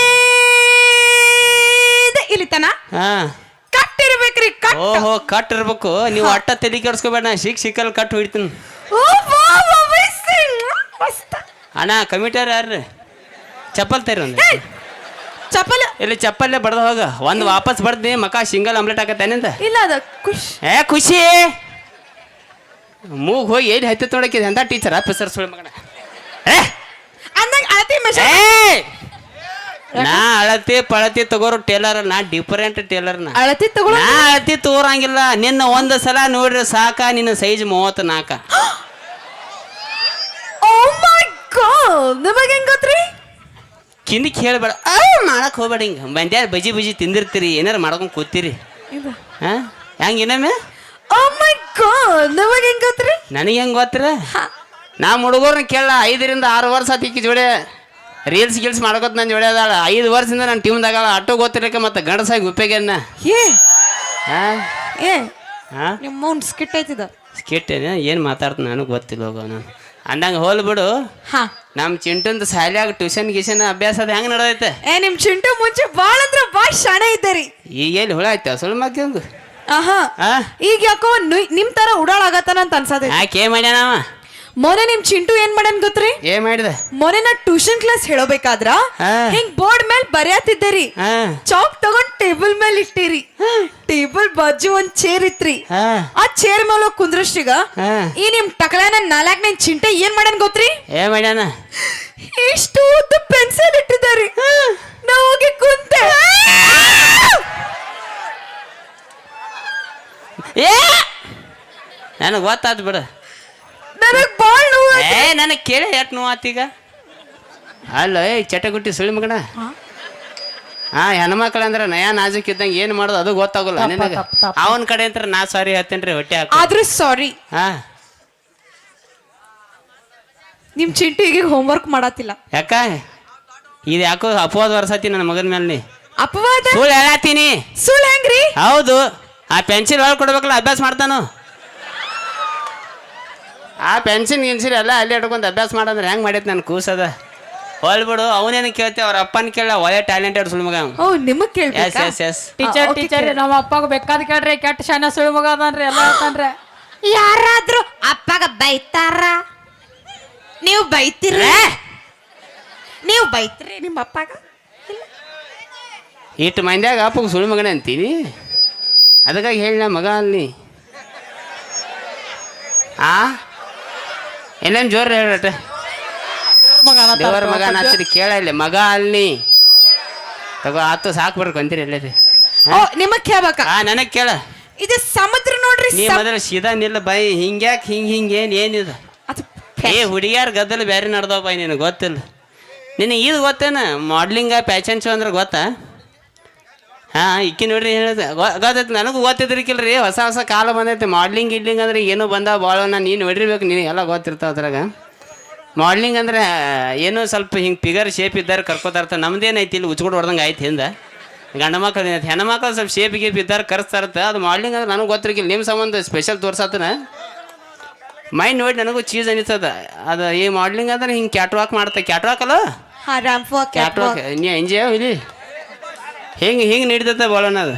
ಇಲ್ಲಿ ತನ ಹಾಂ. ಕಟ್ ಇರ್ಬೇಕ್ರಿ ಕಟ್ ಓಹೋ ಕಟ್ ಇರ್ಬೇಕು ನೀವು ಅಟ್ಟ ತಲೆ ಕೆಡ್ಸ್ಕೋಬೇಡ ನಾ ಸಿಕ್ ಸಿಕ್ಕಲ್ಲಿ ಕಟ್ ಹೊಡಿತೀನಿ. ಓ ಮಸ್ತ್. ಅಣ್ಣ ಕಮಿಟರ್ ಯಾರು ಚಪ್ಪಲ್ ತೈರಿ ಒಂದು. ಚಪ್ಪಲ್. ಇಲ್ಲಿ ಚಪ್ಪಲ್ಲೇ ಬಡ್ದ ಹೋಗ. ಒಂದು ವಾಪಸ್ ಬಡ್ದಿ ಮಕ ಸಿಂಗಲ್ ಆಮ್ಲೆಟ್ ಹಾಕತ್ತೇನಿಂದ ಇಲ್ಲ ಅದ ಖುಷಿ. ಏ ಖುಷಿ. ಮೂಗ್ ಹೋಗಿ ಎಲ್ಲಿ ಹತ್ತಿ ತೊಡಕಿದೆ ಅಂತ ಟೀಚರ್ ಆಫೀಸರ್ ಸುಳ್ಳು ಮಗನ. ಅಂದಂಗ ಅಳತಿ! ನಾ ಅಳತಿ ಪಳತಿ ತಗೋರು ಟೇಲರ್ ನಾ ಡಿಫರೆಂಟ್ ಟೇಲರ್ ನಾ. ಅಳತಿ ತಗೊಳ ನಾ ಅಳತಿ ತೋರಂಗಿಲ್ಲ ನಿನ್ನ ಒಂದ ಸಲ ನೋಡ್ರಿ ಸಾಕ ನಿನ್ನ ಸೈಜ್ ಮೂವತ್ತು ನಾಲ್ಕ [gasps] ಗಾಡ್ ನಿಮಗೆ ಹೆಂಗ್ ಗೊತ್ತ್ರಿ? ಕಿಂದಿಕ್ ಹೇಳ್ಬೇಡ. ಆ ಮಾಡಕ್ ಹೋಗ್ಬೇಡ ಹಿಂಗ. ಮಂದ್ಯಾರ ಬಜಿ ಬಜಿ ತಿಂದಿರ್ತೀರಿ ಏನಾರ ಮಾಡ್ಕೊಂಡ್ ಕೂತೀರಿ. ಹಂಗ ಹಾ? ಹೆಂಗ ಇನ್ನೊಮ್ಮೆ? ಓ ಮೈ ಗಾಡ್ ನಿಮಗೆ ಹೆಂಗ್ ಗೊತ್ತ್ರಿ? ನನಗೆ ಹೆಂಗೆ ಗೊತ್ತಿರ? ನಮ್ಮ ಹುಡುಗರ್ನ ಕೇಳ ಐದರಿಂದ ಆರು ವರ್ಷ ಆತಿಕ್ಕಿ ಜೋಡೆ. ರೀಲ್ಸ್ ಗೀಲ್ಸ್ ಮಾಡ್ಕೊತ ನನ್ನ ಜೋಡಿ ಅದಾಳ. ಐದು ವರ್ಷದಿಂದ ನನ್ನ ಟೀಮ್ದಾಗಲ್ಲ ಆಟೋ ಗೊತ್ತಿರಕ್ಕೆ ಮತ್ತೆ ಗಂಡಸಾಗಿ ಉಪಯೋಗನ್ನ ಏ ಹಾಂ ಏ ಹಾಂ ನಿಮ್ಮ ಸ್ಕಿಟ್ ಐತಿದ. ಸ್ಕಿಟ್ಟೇನೆ ಏನು? ಮಾತಾಡ್ತ ನನಗೆ ಗೊತ್ತಿಲ್ಲ ಹೋಗೋ ನಾನು. ಅಂದಂಗೆ ಹೋಲ್ ಬಿಡು. ಹಾ. ನಮ್ಮ ಚಿಂಟುಂದು ಶಾಲ್ಯಾಗ ಟ್ಯೂಷನ್ ಗಿಷನ್ ಅಭ್ಯಾಸ ಅದು ಹೆಂಗೆ ನಡೆದೈತೆ? ಏ ನಿಮ್ಮ ಚಿಂಟು ಮುಂಚೆ ಬಾಳ ಅಂದ್ರ ಬಾಳ ಶಾಣೆ ರೀ ಈಗ ಎಲ್ಲಿ ಹುಳ ಆಯ್ತು? ಸುಳ್ಳು ಮಕ್ಕಿ ಹಂಗೆ ಆಹಾ. ಈಗ ಯಾಕೋ ನಿಮ್ಮ ನಿಮ್ ತರ ಉಡಾಳಾಗತ್ತಾನ ಅಂತ ಅನ್ಸದೆ ಯಾಕೆ ಮಾಡ್ಯಾನವ ಮೊನ್ನೆ ನಿಮ್ ಚಿಂಟು ಏನ್ ಮಾಡನ್ ಗೊತ್ತ್ರಿ? ಏನ್ ಮಾಡಿದೆ? ಮೊನ್ನೆ ನಾ ಟ್ಯೂಷನ್ ಕ್ಲಾಸ್ ಹೇಳಬೇಕಾದ್ರ ಹಾ. ಹಿಂಗ್ ಬೋರ್ಡ್ ಮೇಲೆ ಬರೆಯತ್ತಿದ್ದರಿ. ಹಾ. ಚಾಕ್ ತಗೊಂಡ್ ಟೇಬಲ್ ಮೇಲೆ ಇಟ್ಟಿರಿ. ಟೇಬಲ್ ಬಾಜು ಒಂದ್ ಚೇರ್ ಇತ್ರಿ. ಹಾ. ಆ ಚೇರ್ ಮೇಲೆ ಹೋಗ್ ಕುಂದ್ರಷ್ಟೀಗ ಹಾ. ಈ ನಿಮ್ ಟಕಳನ ನಾಲ್ಕ್ ನನ್ ಚಿಂಟೆ ಏನ್ ಮಾಡನ್ ಗೊತ್ತ್ರಿ? ಏ ಮಾಡ್ಯಾನ? ಇಷ್ಟು ಉದ್ದ ಪೆನ್ಸಿಲ್ ಇಟ್ಟಿದ್ದಾರೆ ನಾ ಹೋಗಿ ಕುಂತೆ. ಏ! ನನಗೆ ಗೊತ್ತಾದ್ ಬಿಡು. ನನಗ್ ಬಾಳ್ ನೋವು ಏ ನನಗೆ ಕೇಳಿ ಯಾಕೆ ನೋವು ಆತೀಗ ಅಲ್ಲ ಏ ಚಟಗುಟ್ಟಿ ಸುಳಿ ಮಗನ? ಹಾ. ಹೆಣ್ಮಕ್ಳು ಅಂದ್ರೆ ನಯ ನಾಜುಕ್ ಇದ್ದಂಗೆ ಏನು ಮಾಡೋದು? ಅದು ಗೊತ್ತಾಗಲ್ಲ ತಪ್ಪ, ನಿನಗೆ? ತಪ್ಪ, ತಪ್ಪ. ಅವನ ಕಡೆ ಅಂತ ನಾ ಸಾರಿ ಹತ್ತೇನ್ರಿ ಹೊಟ್ಟೆ ಹಾಕು. ಆದ್ರೂ ಸಾರಿ ಹಾ. ನಿಮ್ ಚಿಂಟು ಈಗ ಹೋಮ್ವರ್ಕ್ ಮಾಡತ್ತಿಲ್ಲ ಯಾಕ? ಇದು ಯಾಕೋ ಅಪವಾದ ವರ್ಷತಿ ನನ್ನ ಮಗನ ಮೇಲೆ ನೀ? ಅಪವಾದ? ಸುಳ್ಳು ಹೇಳತ್ತೀನಿ. ಸುಳ್ಳು ಹೆಂಗ್ರಿ? ಹೌದು. ಆ ಪೆನ್ಸಿಲ್ ಒಳಗೆ ಕೊಡ್ಬೇಕಲ್ಲ ಅಭ್ಯಾಸ ಮಾಡ್ತಾನು. ಆ ಪೆನ್ಸಿನ್ ಗಿನ್ಸಿನ್ ಎಲ್ಲ ಅಲ್ಲಿ ಹಿಡ್ಕೊಂಡು ಅಭ್ಯಾಸ ಮಾಡಂದ್ರೆ ಹೆಂಗೆ ಮಾಡೈತೆ ನನ್ನ ಕೂಸದ? ಹೋಲ್ಬಿಡು ಅವನೇನು ಕೇಳ್ತೇವೆ ಅವ್ರ ಅಪ್ಪನ ಕೇಳ ಒಳ್ಳೆ ಟ್ಯಾಲೆಂಟೆಡ್ ಸುಳ್ಳು ಮಗ ಓ ನಿಮಗ್ ಎಸ್ ಕೇಳ್ಬೇಕಾ ಎಸ್ ಎಸ್ ಟೀಚರ್ ಟೀಚರ್. ನಮ್ಮ ಅಪ್ಪಗ ಬೇಕಾದ ಕೇಳ್ರಿ ಕೆಟ್ಟ ಶಾನ ಸುಳಿ ಮಗ ಅದಾನ್ರಿ ಎಲ್ಲ ಹೇಳ್ತಾನ್ರಿ. ಯಾರಾದ್ರೂ ಅಪ್ಪಗ ಬೈತಾರ? ನೀವು ಬೈತೀರಿ? ನೀವು ಬೈತ್ರಿ ನಿಮ್ಮ ಅಪ್ಪಗ? ಇಟ್ಟು ಮಂದ್ಯಾಗ ಅಪ್ಪಗೆ ಸುಳ್ಳು ಮಗನೇ ಅಂತೀನಿ. ಅದಕ್ಕಾಗಿ ಹೇಳಿ ನಾ ಮಗ ಅಲ್ಲಿ ಆ? ಎಲ್ಲೇನು ಜೋರು ಹೇಳಟ ದೇವರ ಮಗ ಅನ್ನತ್ತೀರಿ ಕೇಳ ಇಲ್ಲಿ ಮಗ ಅಲ್ಲಿ ತಗೋ ಆತು ಸಾಕು ಬರ್ಬೇಕು ಅಂತೀರಿ ಎಲ್ಲರಿ ನಿಮಗ್ ಕೇಳ್ಬೇಕಾ? ಆ ನನಗೆ ಕೇಳ. ಇದು ಸಮುದ್ರ ನೋಡ್ರಿ ನೀ ಮೊದಲ ಸೀದಾ ನಿಲ್ಲ ಬೈ ಹಿಂಗ್ಯಾಕ್ ಹಿಂಗ್ ಹಿಂಗೆ ಏನು ಏನಿದು ಏ ಹುಡುಗಿಯಾರ ಗದ್ದಲು ಬೇರೆ ನಡ್ದವ ಬೈ ನಿನಗೆ ಗೊತ್ತಿಲ್ಲ. ನಿನಗೆ ಇದು ಗೊತ್ತೇನ? ಮಾಡ್ಲಿಂಗ ಪ್ಯಾಶನ್ ಶೋ ಅಂದ್ರೆ ಗೊತ್ತಾ? ಹಾಂ ಇಕ್ಕಿ ನೋಡ್ರಿ ಹೇಳಿದ ಗೊತ್ತೈತಿ ನನಗೂ ಗೊತ್ತಿದ್ರಿಕಿಲ್ರಿ ಹೊಸ ಹೊಸ ಕಾಲ ಬಂದೈತಿ ಮಾಡ್ಲಿಂಗ್ ಗಿಡ್ಲಿಂಗ್ ಅಂದ್ರೆ ಏನು ಬಂದಾವ ಭಾಳ ನಾನು ನೋಡಿರ್ಬೇಕು ನೀನು ಎಲ್ಲ ಗೊತ್ತಿರ್ತಾವ ಅದ್ರಾಗ. ಮಾಡ್ಲಿಂಗ್ ಅಂದ್ರೆ ಏನೋ ಸ್ವಲ್ಪ ಹಿಂಗೆ ಫಿಗರ್ ಶೇಪ್ ಇದ್ದಾರೆ ಕರ್ಕೋತಾ ಇರ್ತಾರೆ ನಮ್ದೇನೈತಿ ಇಲ್ಲಿ ಉಚ್ಕೊಂಡು ಹೊಡ್ದಂಗೆ ಆಯ್ತು ಹಿಂದೆ. ಗಂಡ ಮಕ್ಳು ಏನೈತಿ ಹೆಣ್ಣು ಮಕ್ಳು ಸ್ವಲ್ಪ ಶೇಪ್ ಗೀಪ್ ಇದ್ದಾರೆ ಕರೆಸ್ತಾರತ್ತ ಅದು ಮಾಡ್ಲಿಂಗ್ ಅಂದ್ರೆ ನನಗೆ ಗೊತ್ತಿರ್ಕಿಲ್ಲ ನಿಮ್ಮ ಸಂಬಂಧ ಸ್ಪೆಷಲ್ ತೋರ್ಸತ್ತನ ಮೈಂಡ್ ನೋಡಿ ನನಗೂ ಚೀಸ್ ಅನಿಸ್ತದ ಅದು ಈ ಮಾಡ್ಲಿಂಗ್ ಅಂದ್ರೆ ಹಿಂಗೆ ಕ್ಯಾಟ್ ವಾಕ್ ಮಾಡ್ತಾ ಕ್ಯಾಟ್ ವಾಕ್ ಅಲ್ಲ ಕ್ಯಾಟ್ ವಾಕ್ ನೀ ಎಂಜಾಯ್ ಇಲ್ಲಿ. ಹಿಂಗೆ ಹಿಂಗೆ ನಡೀತೈತೆ ಬಾಳೋಣ ಅದು?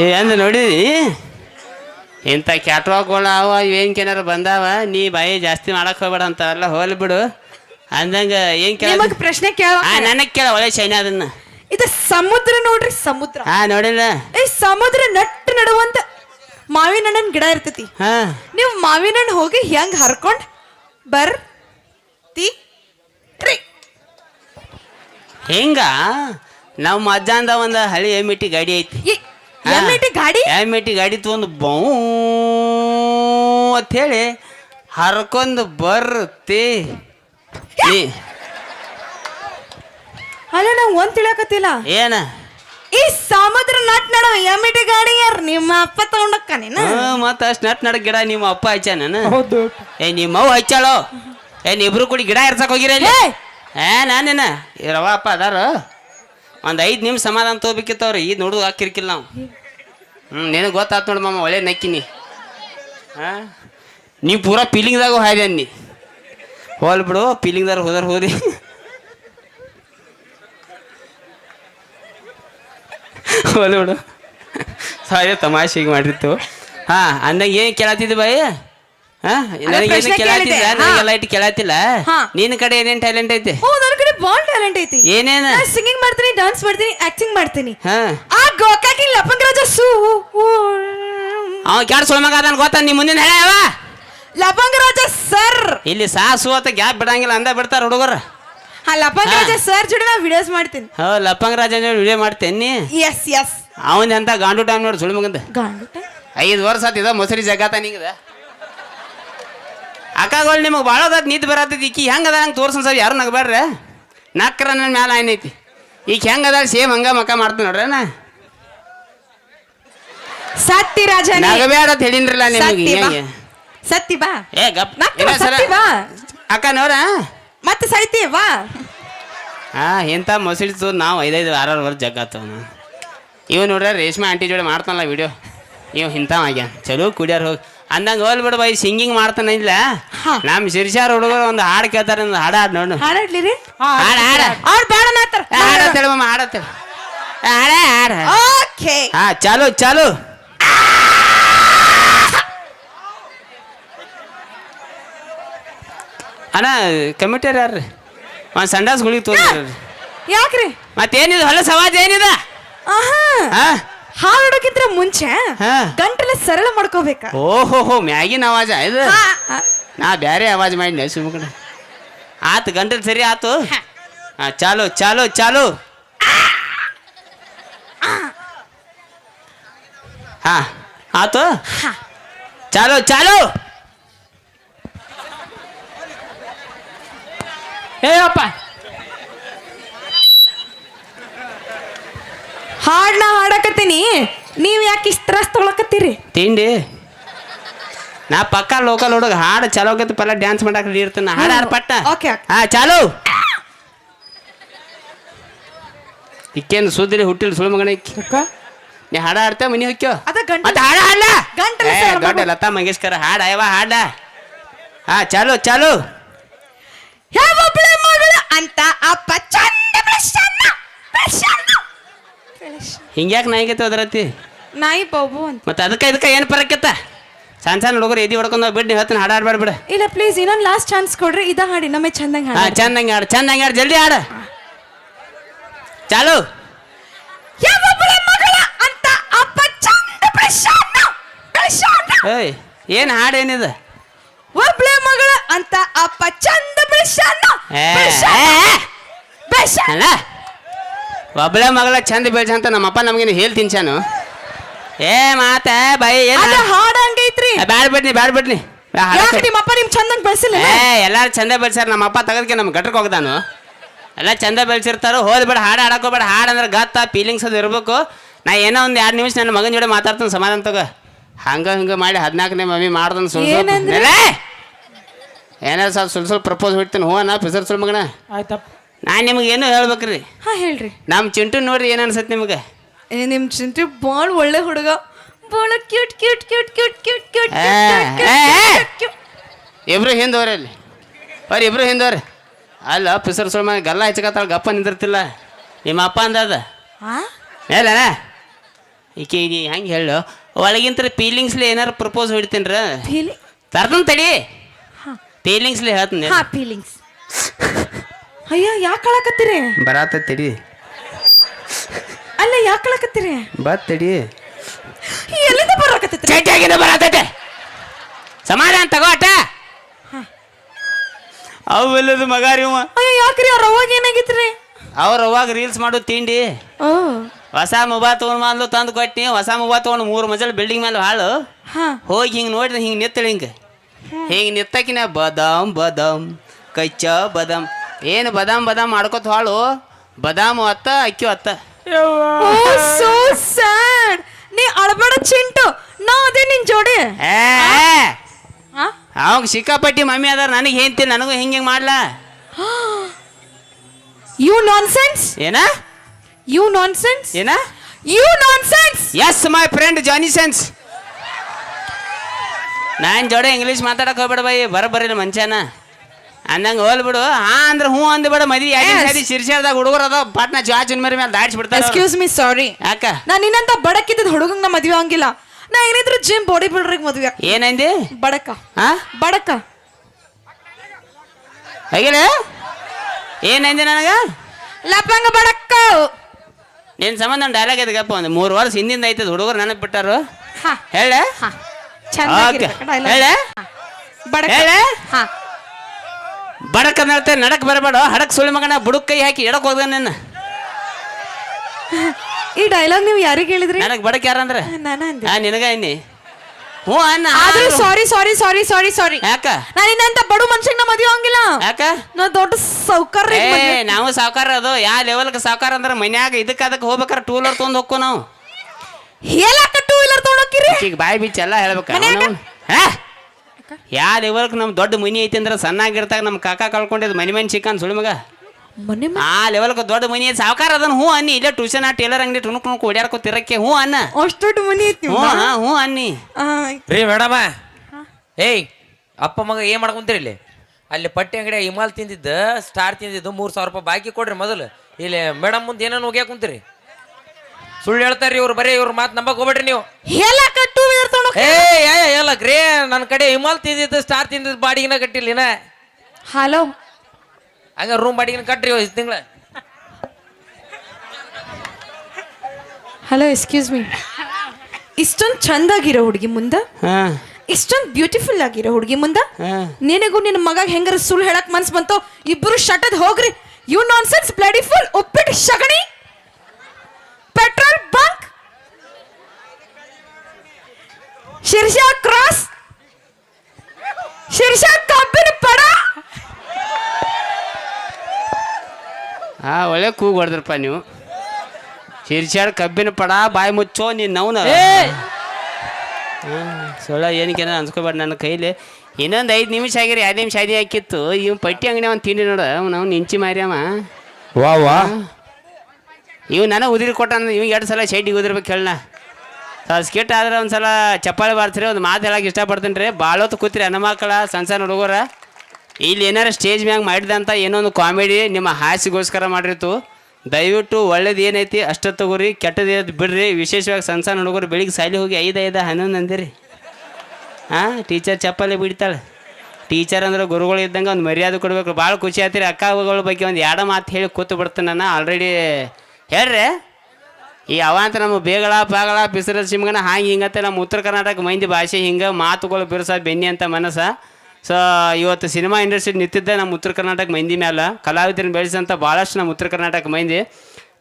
ಏ ಅಂದ ನೋಡಿದಿ ಇಂಥ ಕ್ಯಾಟ್ವಾಕ್ಗಳು ಅವ ಏನು ಕೆನಾರ ಬಂದಾವ? ನೀ ಬಾಯಿ ಜಾಸ್ತಿ ಮಾಡಕ್ ಹೋಗ್ಬೇಡ ಅಂತಾವೆಲ್ಲ ಹೋಲಿ ಬಿಡು. ಅಂದಂಗೆ ಏನು ಕೇಳ ಪ್ರಶ್ನೆ ಕೇಳ ನನಗೆ ಕೇಳ ಒಳ್ಳೆ ಶೈನ ಅದನ್ನ. ಇದು ಸಮುದ್ರ ನೋಡ್ರಿ ಸಮುದ್ರ. ಹಾ ಈ ಸಮುದ್ರ ನಟ್ಟು ನಡುವಂತ ಮಾವಿನ ಹಣ್ಣಿನ ಗಿಡ ಇರ್ತೈತಿ. ಹಾ. ನೀವು ಮಾವಿನ ಹಣ್ಣು ಹೋಗಿ ಹೆಂಗ್ ಹರ್ಕೊಂಡ್ ಬರ್ ತಿ ಹಿಂಗ? ನಮ್ಮ ಮಧ್ಯಾಹ್ನದ ಒಂದು ಹಳಿ ಎಮಿಟಿ ಗಾಡಿ ಐತಿ. ಗಾಡಿ? ಎಮಿಟಿ ಗಾಡಿ ತೊಂದು ಬೌ ಹೇಳಿ ಹರ್ಕೊಂಡ್ ಬರ್ತಿ ನೀ. ಅಲ್ಲ ನಾವು ಒಂದ್ ತಿಳಕತ್ತಿಲ್ಲ. ಏನ? ಈ ಸಮುದ್ರ ನಟ್ ನಡ ಎಮಿಟಿ ಗಾಡಿ ಯಾರು? ನಿಮ್ಮ ಅಪ್ಪ ತಗೊಂಡಕ್ಕ ನೀನು? ಮತ್ತೆ ಅಷ್ಟು ನಟ್ ನಡ ಗಿಡ ನಿಮ್ಮ ಅಪ್ಪ ಹಚ್ಚಾನ ಹೌದು ಏ ನಿಮ್ಮ ಅವ್ವ ಹಚ್ಚಾಳೋ ಏ ನೀಬ್ರು ಕೂಡಿ ಗಿಡ ಇರ್ಸಕ್ ಹೋಗಿರ ಇಲ್ಲಿ ಏ! ಏ ನಾನೇನ. ಇರವ ಅಪ್ಪ ಅದಾರ? ಒಂದು ಐದು ನಿಮಿಷ ಸಮಾಧಾನ ತೊಗೋಬೇಕಿತ್ತವ್ರಿ. ಈ ನೋಡುದು ಹಾಕಿರ್ಕಿಲ್ಲ ನಾವು. ಹ್ಞೂ ನಿನಗೆ ಗೊತ್ತಾತ್ ನೋಡು ಮಾಮ ಒಳ್ಳೆ ನಕ್ಕಿನಿ. ಹಾಂ? ನೀ ಪೂರಾ ಪೀಲಿಂಗ್ದಾಗ ಹಾಯ್ದೆ ನೀ? ಹೋಲ್ ಬಿಡು ಪೀಲಿಂಗ್ದಾರ ಹೋದ್ರ ಹೋದಿ. ಹೋಲ್ ಬಿಡು. ಸಾರಿ ತಮಾಷೆಗೆ ಮಾಡಿರ್ತು ಹಾ ಅಂದಂಗ ಏನು ಕೇಳತ್ತಿದ್ದೆ ಬಾಯಿ? ಹಾ ಏನು ಪ್ರಶ್ನೆ ಕೇಳತ್ತಿಲ್ಲ ಕೇಳಿದೆ. ನನಗೆಲ್ಲ ಇಟ್ಟು ಕೇಳತ್ತಿಲ್ಲ ಹಾ. ನಿನ್ನ ಕಡೆ ಏನೇನ್ ಟ್ಯಾಲೆಂಟ್ ಐತೆ? ಓ ನನ್ನ ಕಡೆ ಬಾಲ್ ಟ್ಯಾಲೆಂಟ್ ಐತಿ. ಏನೇನ? ಸಿಂಗಿಂಗ್ ಮಾಡ್ತೀನಿ ಡಾನ್ಸ್ ಮಾಡ್ತೀನಿ ಆಕ್ಟಿಂಗ್ ಮಾಡ್ತೀನಿ. ಹಾ. ಆ ಗೋಕಾಕಿ ಲಪಂಗರಾಜ ಸೂ ಅವ ಕ್ಯಾಡ್ ಸುಳ್ಮಗ ಅದಾನ ಗೊತ್ತಾ? ನಿಮ್ಮ ಮುಂದಿನ ಹೇಳ ಲಪಂಗರಾಜ ಸರ್. ಇಲ್ಲಿ ಸಾಸು ಅಂತ ಗ್ಯಾಪ್ ಬಿಡಂಗಿಲ್ಲ ಅಂದ ಬಿಡ್ತಾರ ಹುಡುಗರು. ಆ ಲಪಂಗ್ ರಾಜ ಸರ್ ಜೋಡಿ ನಾ ವಿಡಿಯೋಸ್ ಮಾಡ್ತೀನಿ. ಹೋ ಲಪ್ಪಂಗ ರಾಜ ವಿಡಿಯೋ ಮಾಡ್ತೇನಿ ಎಸ್ ಎಸ್ ಅವನು ಎಂತ ಗಾಂಡು ಟೈಮ್ ನೋಡಿ ಸುಳ್ಮಗಂದ ಗಾಂಡು ಐದು ವರ್ಷ ಆತಿದ ಮೊಸರಿ ಜಗಾತ ನಿಂಗದ. ಅಕ್ಕಗಳು ನಿಮಗೆ ಭಾಳ ಅದ ನಿಂತು ಬರತ್ತೈತಿ. ಈಕಿ ಹೆಂಗೆ ಅದ ಹಂಗೆ ತೋರ್ಸನ್ ಸರ್ ಯಾರು ನಗಬೇಡ್ರೆ ನಕ್ರ ನನ್ನ ಮ್ಯಾಲ ಏನೈತಿ ಈಗ ಹೆಂಗೆ ಅದ ಸೇಮ್ ಹಂಗ ಮಕ್ಕ ಮಾಡ್ತೀನಿ ನೋಡ್ರನ ಸತ್ತಿ ರಾಜ ನಗಬೇಡ ಅಂತ ಹೇಳಿನ್ರಲ್ಲ ನಿಮಗೆ ಸತ್ತಿ ಬಾ. ಏ ಗಪ್. ಅಕ್ಕ ನೋಡ. ಮತ್ತೆ ಸೈತಿ ಬಾ ಹಾ ಇಂಥ ಮೊಸಳಿತು ನಾವು ಐದೈದು ಆರಾರು ವರ್ಷ ಜಗ್ಗಾತವ ನಾವು ಇವ್ ನೋಡ್ರ ರೇಷ್ಮೆ ಆಂಟಿ ಜೋಡಿ ಮಾಡ್ತಾನಲ್ಲ ವಿಡಿಯೋ ಇವ್ ಇಂಥ ಆಗ್ಯಾನ. ಚಲೋ ಕುಡಿಯಾರ ಹೋಗಿ. ಅಂದಂಗ ಹೋಲ್ ಬಿಡು ಬೈ ಸಿಂಗಿಂಗ್ ಮಾಡ್ತಾನೆ ಇಲ್ಲ ನಮ್ಮ ಶಿರ್ಷಾರ ಹುಡುಗರು ಒಂದು ಹಾಡು ಕೇಳ್ತಾರೆ ಒಂದು ಹಾಡು ಹಾಡು ನೋಡು. ಹಾಡಾಡ್ಲಿ ರೀ? ಹಾಡು ಹಾಡು ಅವ್ರು ಬೇಡ ನಾತಾರ ಹಾಡತ್ತೇಳ ಮಮ್ಮ ಹಾಡತ್ತೇಳ ಹಾಡ ಹಾಡ. ಓಕೆ. ಹಾ ಚಾಲು ಚಾಲು. ಅಣ್ಣ ಕಮಿಟಿಯರ್ ಯಾರ್ರಿ? ಒಂದು ಸಂಡಾಸ್ ಗುಳಿಗೆ ತೋರಿಸ್ರಿ ಯಾಕ್ರಿ? ಮತ್ತೇನಿದೆ ಹೊಲ ಸಮಾಜ ಏನಿದೆ? ಆಹಾ ಹಾ? ಹಾಡೋಡಕ್ಕಿಂತ ಮುಂಚೆ ಹಾ. ಗಂಟಲ ಸರಳ ಮಾಡ್ಕೋಬೇಕ. ಓಹೋ ಹೋ ಮ್ಯಾಗಿನ ಆವಾಜ ಇದು. ನಾ ಬ್ಯಾರೆ ಆವಾಜ್ ಮಾಡಿ ಸುಮ್ಮಕಡೆ ಆತು ಗಂಟಲು ಸರಿ ಆತು? ಹಾ. ಚಾಲು ಚಾಲು ಚಾಲು. ಹಾ ಆತು? ಚಾಲು ಚಾಲು. ಏ ಅಪ್ಪ. ಹಾಡ್ನ ಹಾಡಕತ್ತೀನಿ. ನೀವ್ ಯಾಕೆ ಇಷ್ಟ ತ್ರಾಸ್ ತಗೊಳಕತ್ತೀರಿ? ತಿಂಡಿ. ನಾ ಪಕ್ಕ ಲೋಕಲ್ ಹುಡುಗ ಹಾಡು ಚಲೋ ಆಗತ್ತೆ ಪಲ್ಲ ಡ್ಯಾನ್ಸ್ ಮಾಡಕ್ ಇರ್ತಾನ. ಹಾಡು ಹಾಡು ಪಟ್ಟ. ಓಕೆ. ಹಾ ಚಾಲು. ಇಕ್ಕೇನು ಸುದ್ದಿಲಿ ಹುಟ್ಟಿಲ್ ಸುಳ್ಳು ಮಗನ ಇಕ್ಕಿ. ಅಕ್ಕ ನೀ ಹಾಡ ಹಾಡ್ತೇ ಮನಿ ಹೋಕ್ಯೋ? ಅದ ಗಂಟಲು ಮತ್ತೆ ಹಾಡ ಹಾಡ್ಲ? ಏ, ದೊಡ್ಡ ಲತಾ ಮಂಗೇಶ್ಕರ ಹಾಡ ಅಯ್ಯವ ಹಾಡ ಹಾ ಚಾಲು ಚಾಲು. ಹೇ ಮಗಳು ಅಂತ ಅಪ್ಪ ಚಂದ ಬೆಳ್ಸ್ಯಾನ, ಬೆಳ್ಸ್ಯಾನ. ಹಿಂಗ್ಯಾಕೆ ಅದರತಿ ನಾಯಿ ಬಾಬು ಅಂತ. ಮತ್ತೆ ಅದಕ್ಕೆ ಇದಕ್ಕೆ ಏನು ಪರಕ್ಕೆತ್ತ ಸಣ್ಣ ಸಣ್ಣ ಹುಡುಗರು ಎದಿ ಹೊಡ್ಕೊಂಡು ಬಿಟ್ಟು ಹೇಳ್ತೀನಿ ಹಾಡು ಹಾಡ್ಬೇಡ ಬಿಡ. ಇಲ್ಲ ಪ್ಲೀಸ್ ಇನ್ನೊಂದು ಲಾಸ್ಟ್ ಚಾನ್ಸ್ ಕೊಡ್ರಿ ಇದ ಹಾಡಿ ನಮ್ಮ ಚಂದಂಗ ಹಾ ಹಾಡಿ ಚಂದಂಗೆ ಹಾಡು ಚಂದಂಗೆ ಹಾಡು ಜಲ್ದಿ ಹಾಡು. ಚಾಲು. ಯಾವೊಬ್ಳೆ ಮಗಳ ಅಂತ ಅಪ್ಪ ಚಂದ ಬೆಳ್ಸ್ಯಾನ, ಬೆಳ್ಸ್ಯಾನ. ಏಯ್ ಏನು ಹಾಡು ಏನಿದೆ? ಒಬ್ಳೆ ಮಗಳ ಅಂತ ಅಪ್ಪ ಚಂದ ಬೆಳ್ಸ್ಯಾನ, ಬೆಳ್ಸ್ಯಾನ, ಒಬ್ಬಳೆ ಮಗಳ ಚಂದ ಬೆಳ್ಸ ಅಂತ ನಮ್ಮಪ್ಪ ನಮ್ಗೇನು ಹೇಳಿ ತಿನ್ಸಾನು ಏ ಮಾತ ಬೈ ಏನು? ಹಾಡಂಗೈತ್ರಿ ಹಾಡ ಬ್ಯಾಡ ಬಿಡ್ನಿ ಬ್ಯಾಡ ಬಿಡ್ನಿ. ನಿಮ್ಮಪ್ಪ ನಿಮ್ ಚಂದಂಗ್ ಬೆಳ್ಸಿಲ್ಲ ಏ ಎಲ್ಲಾರು ಚಂದ ಬೆಳ್ಸ್ಯಾರ ನಮ್ಮಪ್ಪ ತಗದ್ಕೆ ನಮ್ಮ ಗಟ್ರಕ್ಕೆ ಹೋಗ್ದಾನು. ಎಲ್ಲ ಚಂದ ಬೆಳ್ಸಿರ್ತಾರೋ ಹೋದ್ ಬೇಡ ಹಾಡು ಹಾಡಕ್ ಹೋಗ್ಬೇಡ ಹಾಡು ಅಂದ್ರೆ ಗತ್ತ ಫೀಲಿಂಗ್ಸ್ ಅದು ಇರ್ಬೇಕು. ನಾ ಏನೋ ಒಂದು ಎರಡು ನಿಮಿಷ ನನ್ನ ಮಗನ ಜೋಡಿ ಮಾತಾಡ್ತೀನಿ ಸಮಾಧಾನ ತಗೋ. ಹಂಗ ಹಂಗ ಮಾಡಿ ಹದಿನಾಲ್ಕನೇ ಮಮ್ಮಿ ಮಾಡ್ದನ್ ಸುಳ್ಳು ಏನಂದ್ರಿ? ಏನಾರ ಸ್ವಲ್ಪ ಸುಳ್ ಸ್ವಲ್ಪ ಪ್ರಪೋಸ್ ಬಿಡ್ತೀನಿ ಹೋ ನಾ ಪಿಸರ್ ಸುಳ್ ಮಗನ. ಆಯ್ತಪ್ಪ. ನಾನು ನಿಮ್ಗೆ ಏನು ಹೇಳ್ಬೇಕ್ರಿ? ಹಾ ಹೇಳ್ರಿ. ನಮ್ಮ ಚಿಂಟು ನೋಡ್ರಿ ಏನು ಅನ್ಸತ್ತೆ ನಿಮ್ಗೆ? ಏ ನಿಮ್ ಚಿಂಟು ಭಾಳ ಒಳ್ಳೆ ಹುಡುಗ. ಭಾಳ cute cute cute cute cute cute ಏ, ಏ, ಏ. ಇಬ್ರು ಹಿಂದವ್ರಿ ಅಲ್ಲಿ. ಬರ್ರಿ ಇಬ್ರು ಹಿಂದವ್ರಿ. ಅಲ್ಲ ಪಿಸರ್ ಸುಳ್ ಮಗ ಗಲ್ಲ ಹಚ್ಚಕತ್ತಾಳ ಗಪ್ಪ ನಿಂದಿರ್ತಿಲ್ಲ. ನಿಮ್ಮ ಅಪ್ಪ ಅಂದದ ಹೇಳ ಈಕೆ ಇದು ಹೆಂಗೆ ಹೇಳು. ಒಳಗಿಂತ ಫೀಲಿಂಗ್ಸ್ಲಿ ಏನಾರು ಪ್ರಪೋಸ್ ಹೊಡಿತೀನ್ರ? ತರ್ದನ್ ತಡಿ. ಫೀಲಿಂಗ್ಸ್ಲಿ ಹೇಳ್ತೀನಿ. ಹಾ ಫೀಲಿಂಗ್ಸ್ ಅಯ್ಯ ಯಾಕೆ ಕಳಕತ್ತೀರಿ ಬರಾತ ತಡಿ. ಅಲ್ಲ ಯಾಕೆ ಕಳಕತ್ತೀರಿ ಬತ್ ತಡಿ. ಎಲ್ಲಿಂದ ಬರಾಕತ್ತೈತ್ರಿ? ಚೈತ್ಯಾಗಿಂದ ಬರಾತೈತೆ. ಸಮಾಧಾನ ತಗೋ ಅಟ ಅವೆಲ್ಲದ ಮಗ ರೀ ಅಯ್ಯೋ ಅಯ್ಯ ಯಾಕ್ರಿ ಅವ್ರ ಅವಾಗ ಏನಾಗಿತ್ರಿ? ಅವ್ರು ಅವಾಗ ರೀಲ್ಸ್ ಮಾಡೋ ತಿಂಡಿ. ಓ. ಹೊಸ ಮೊಬೈಲ್ ತೊಗೊಂಡು ಮಾಡಲು ತಂದು ಕೊಟ್ಟಿ ಹೊಸ ಮೊಬೈಲ್ ತೊಗೊಂಡು ಮೂರು ಮಜಲ್ ಬಿಲ್ಡಿಂಗ್ ಮೇಲೆ ಹಾಳು. ಹಾ. ಹೋಗಿ ಹಿಂಗೆ ನೋಡಿದ್ರೆ ಹಿಂಗೆ ನಿತ್ತಳಿ ಹಿಂಗೆ. ಹಿಂಗೆ ನಿತ್ತಕಿನ ಬದಾಮ್ ಬದಾಮ್ ಕಚ್ಚ ಬದಾಮ್. ಏನು ಬದಾಮ್ ಬದಾಮ್ ಮಾಡ್ಕೊತ ಹಾಳು. ಬದಾಮ್ ಅತ್ತ ಅಕ್ಕಿ ಅತ್ತ. ಸೋ ಸ್ಯಾಡ್ ನೀ ಅಳಬೇಡ ಚಿಂಟು. ನಾ ಅದೇ ನಿನ್ ಜೋಡಿ. ಅವಾಗ ಸಿಕ್ಕಾಪಟ್ಟಿ ಮಮ್ಮಿ ಅದಾರ. ನನಗೆ ಹೇಳ್ತಿ ನನಗೂ ಹಿಂಗೆ ಹಿಂಗೆ ಮಾಡ್ಲಾ? [gasps] ಯು ನಾನ್ಸೆನ್ಸ್ ಏನ? ಯು ನಾನ್ಸೆನ್ಸ್ ಏನ? You nonsense yes my friend Johnny sense ನಾನು ಜೋಡಿ ಇಂಗ್ಲೀಷ್ ಮಾತಾಡಕ್ ಹೋಗ್ಬೇಡ ಬೈ ಬರಬರಿಲ್ಲ ಮನುಷ್ಯನ ಅಂದಂಗೆ ಹೋಲ್ ಬಿಡು. ಹಾ ಅಂದ್ರೆ ಹ್ಞೂ ಅಂದ್ಬೇಡ ಮದ್ವೆ ಯಾಕೆ. ಸರಿ ಸಿರ್ಸಾರ್ದಾಗ ಹುಡುಗರು ಅದ ಪಟ್ನ ಜಾ ಚುನ್ಮರಿ ಮೇಲೆ ದಾಡ್ಸ್ಬಿಡ್ತಾರೆ. ಎಕ್ಸ್ಕ್ಯೂಸ್ ಮೀ ಸಾರಿ ಯಾಕ? ನಾನು ಇನ್ನಂತ ಬಡಕ್ಕಿದ್ದ ಹುಡುಗಂಗೆ ನಾ ಮದ್ವೆ ಹಂಗಿಲ್ಲ ನಾ ಏನಿದ್ರು ಜಿಮ್ ಬಾಡಿ ಬಿಲ್ಡರ್ಗೆ ಮದುವೆ ಏನಂದಿ? ಬಡಕ. ಹಾ ಬಡಕ. ಹೇಗಿಲ್ಲ? ಏನಂದಿ ನನಗೆ? ಲಪಂಗ ಬಡಕ ನಿನ್ನ ಸಂಬಂಧ ಒಂದು ಡೈಲಾಗ್ ಇದಕ್ಕಪ್ಪ ಒಂದು ಮೂರು ವರ್ಷ ಹಿಂದಿಂದ ಐತೆ ಹುಡುಗರು ನನಗೆ ಬಿಟ್ಟಾರು? ಹಾ. ಹೇಳ. ಹಾ. ಹೇಳ. ಬಡಕ. ಹೇಳ. ಹಾ. ಬಡಕ್ ಅನ್ನತ್ತೆ ನಡಕ್ ಬರಬೇಡ ಹಡಕ್ ಸುಳಿ ಮಗನ ಬುಡಕ್ ಕೈ ಹಾಕಿ ಎಡಕ್ ಹೋದ ನಿನ್ನ. ಈ ಡೈಲಾಗ್ ನೀವು ಯಾರಿಗೆ ಹೇಳಿದ್ರಿ? ನನಗೆ ಬಡಕ್ ಯಾರಂದ್ರೆ? ನಾನು ಅಂದೆ. ಹಾ ನಿನಗ ಅನ್ನಿ. ಹ್ಞೂ ಅನ್ನ ಆದ್ರೂ ಸಾರಿ ಸಾರಿ ಸಾರಿ ಸಾರಿ ಸಾರಿ ಯಾಕ? ನಾನು ಇನ್ನಂತ ಬಡು ಮನುಷ್ಯನ ಮದ್ವೆ ಹಂಗಿಲ್ಲ ಯಾಕ? ನಾ ದೊಡ್ಡ ಸೌಕರ್ಯ ಏ ನಾವು ಸಾವುಕಾರ ಅದು. ಯಾ ಲೆವೆಲ್ಗೆ ಸಾವುಕಾರ ಅಂದ್ರೆ ಮನ್ಯಾಗ ಇದಕ್ಕೆ ಅದಕ್ಕೆ ಹೋಗ್ಬೇಕಾರೆ ಟೂ ವೀಲರ್ ತೊಗೊಂಡು ಹೋಗ್ಕೋ ನಾವು. ಹೇಳಕ್ಕ ಟೂ ವೀಲರ್ ತೊಗೊಂಡೋಕಿರಿ ಈಗ ಬಾಯಿ ಬಿಚ್ಚ ಎಲ್ಲ ಹೇಳ್ಬೇಕು. ಮನ್ಯಾಗ? ಯಾ ಲೆವೆಲ್ಗೆ ನಮ್ಮ ದೊಡ್ಡ ಮನಿ ಐತಿ ಅಂದ್ರೆ ಸಣ್ಣಾಗಿರ್ತಾಗ ನಮ್ಮ ಕಾಕಾ ಕಳ್ಕೊಂಡಿದ್ದು ಮನಿ ಮನಿ ಚಿಕ್ಕನ್ ಸುಳಿ ಮಗ. ಆ ಲೆವೆಲ್ಗೆ ದೊಡ್ಡ ಮನಿ ಐತಿ ಸಾವುಕಾರ ಅದನ್ನ ಹ್ಞೂ ಅನ್ನಿ ಇಲ್ಲೇ ಟ್ಯೂಷನ್ ಆ ಟೇಲರ್ ಅಂಗಡಿ ಟುಣುಕ್ ಟುಣುಕ್ ಓಡ್ಯಾಡ್ಕೋತಿರಕ್ಕೆ ಹ್ಞೂ ಅನ್ನ. ಅಷ್ಟು ದೊಡ್ಡ ಮನಿ ಐತಿ ಹ್ಞೂ ಹಾ ಹ್ಞೂ ಅನ್ನಿ. ರೀ ಮೇಡಮ. ಏಯ್ ಅಪ್ಪ ಮಗ ಏನ್ ಮಾಡ್ಕೊಂತೀರಿ ಇಲ್ಲಿ? ಅಲ್ಲಿ ಪಟ್ಟಿ ಅಂಗಡಿ ಹಿಮಾಲ್ ತಿಂದಿದ್ದು ಸ್ಟಾರ್ ತಿಂದಿದ್ದು ಮೂರು ಸಾವಿರ ರೂಪಾಯಿ ಬಾಕಿ ಕೊಡ್ರಿ ಮೊದಲು. ಇಲ್ಲಿ ಮೇಡಮ್ ಮುಂದೆ ಏನೇನು ಹೋಗ್ಯಾಕ ಕುಂತೀರಿ? ಸುಳ್ಳು ಹೇಳ್ತಾರ್ರಿ ಇವ್ರು ಬರೀ ಇವ್ರ ಮಾತು ನಂಬಕ್ ಹೋಗ್ಬೇಡ್ರಿ ನೀವು. ಎಲ್ಲ ಕಟ್ಟು ಏ ಎಲ್ಲ ಗ್ರೇ ನನ್ನ ಕಡೆ ಹಿಮಾಲ್ ತಿಂದಿದ್ದು ಸ್ಟಾರ್ ತಿಂದಿದ್ದು ಬಾಡಿಗೆನ ಕಟ್ಟಿಲ್ಲ ಹಲೋ ಹಂಗ ರೂಮ್ ಬಾಡಿಗೆ ಕಟ್ರಿ ತಿಂಗಳ. ಹಲೋ ಎಕ್ಸ್ಕ್ಯೂಸ್ ಮೀ ಇಷ್ಟೊಂದು ಚಂದಾಗಿರೋ ಹುಡುಗಿ ಮುಂದ? ಇಷ್ಟೊಂದ್ ಇಷ್ಟೊಂದು ಬ್ಯೂಟಿಫುಲ್ ಆಗಿರೋ ಹುಡುಗಿ ಮುಂದ? ಹಾಂ. ನಿನಗೂ ನಿನ್ನ ಮಗ ಹೆಂಗಾರ ಸುಳ್ಳು ಹೇಳಕ್ ಮನ್ಸ್ ಬಂತು? ಇಬ್ರು ಶಟದ್ ಹೋಗ್ರಿ. You nonsense bloody full ಉಪ್ಪಿಟ್ಟು ಶಗಣಿ. ಪೆಟ್ರೋಲ್ ಬಂಕ್ ಶಿರ್ಷಾ ಕ್ರಾಸ್ ಶಿರ್ಷಾ ಕಬ್ಬಿನ ಪಡ ಹಾಂ ಒಳ್ಳೆ ಕೂಗು ಹೊಡೆದ್ರಪ್ಪ ನೀವು. ಶಿರ್ಚಾಡ್ ಕಬ್ಬಿನ ಪಡ ಬಾಯಿ ಮುಚ್ಚೋ ನೀನು ನೌನ ಸೊಳ್ಳ ಏನಕ್ಕೇನ ಅನ್ಸ್ಕೋಬೇಡ ನನ್ನ ಕೈಲಿ. ಇನ್ನೊಂದು ಐದು ನಿಮಿಷ ಆಗಿರಿ ಐದು ನಿಮಿಷ ಐದು ಹಾಕಿತ್ತು. ಇವ್ ಪಟ್ಟಿ ಅಂಗಡಿ ಅವ್ನು ತಿಂಡಿ ನೋಡು ನಾವು ನಿಂಚಿ ಮಾರ್ಯಾಮ ವಾ ವಾ. ಇವ್ ನನಗೆ ಉದಿರಿ ಕೊಟ್ಟ ಇವ್ ಎರಡು ಸಲ ಶೈಡಿಗೆ ಉದಿರ್ಬೇಕು ಹೇಳ ಸ್ಕಿಟ್ ಆದ್ರೆ ಒಂದು ಸಲ ಚಪ್ಪಾಳೆ ಬಾರ್ಸ್ರಿ ಒಂದು ಮಾತು ಹೇಳಕ್ಕೆ ಇಷ್ಟಪಡ್ತೀನಿ ರೀ ಭಾಳ ಹೊತ್ತು ಕೂತ್ರಿ ಹೆಣ್ಣು ಮಕ್ಕಳ ಸಣ್ಣ ಸಣ್ಣ ಹುಡುಗರ. ಇಲ್ಲಿ ಏನಾರ ಸ್ಟೇಜ್ ಮ್ಯಾಗ ಏನೋ ಒಂದು ಕಾಮಿಡಿ ನಿಮ್ಮ ಹಾಸಿಗೋಸ್ಕರ ಮಾಡಿರ್ತು. ದಯವಿಟ್ಟು ಒಳ್ಳೇದು ಏನೈತಿ ಅಷ್ಟು ತಗೋರಿ ಕೆಟ್ಟದ್ದು ಬಿಡ್ರಿ. ವಿಶೇಷವಾಗಿ ಸಣ್ಣ ಸಣ್ಣ ಹುಡುಗರು ಬೆಳಿಗ್ಗೆ ಸಾಲಿ ಹೋಗಿ ಐದು ಐದು, ಹನ್ನೊಂದು ಅಂದಿರಿ. ಹಾಂ ಟೀಚರ್ ಚಪ್ಪಲಿ ಬಿಡ್ತಾಳೆ. ಟೀಚರ್ ಅಂದ್ರೆ ಗುರುಗಳು ಇದ್ದಂಗೆ ಒಂದು ಮರ್ಯಾದೆ ಕೊಡ್ಬೇಕು. ಭಾಳ ಖುಷಿ ಆಗ್ತೀರಿ ರೀ ಅಕ್ಕಗಳ ಬಗ್ಗೆ ಒಂದು ಎರಡು ಮಾತು ಹೇಳಿ ಕೂತು ಬಿಡ್ತೀನಿ ನಾನು. ಆಲ್ರೆಡಿ ಹೇಳ್ರಿ. ಈ ಅವ ಅಂತ ನಮ್ಮ ಬೇಗಳ ಪಾಗಳ ಬಿಸಿರ ಸಿಮ್ಗನ ಹಾಂಗೆ ಹಿಂಗತ್ತೆ ನಮ್ಮ ಉತ್ತರ ಕರ್ನಾಟಕ ಮಂದಿ ಭಾಷೆ ಹಿಂಗೆ ಮಾತುಗಳು ಬಿರ್ಸ ಬೆನ್ನಿ ಅಂತ ಮನಸ್ಸ. ಸೊ ಇವತ್ತು ಸಿನಿಮಾ ಇಂಡಸ್ಟ್ರಿ ನಿಂತಿದ್ದೆ, ನಮ್ಮ ಉತ್ತರ ಕರ್ನಾಟಕ ಮಂದಿ ಮೇಲೆ ಕಲಾವಿದರನ್ನ ಬೆಳೆಸಿದಂಥ ಭಾಳಷ್ಟು ನಮ್ಮ ಉತ್ತರ ಕರ್ನಾಟಕ ಮಂದಿ.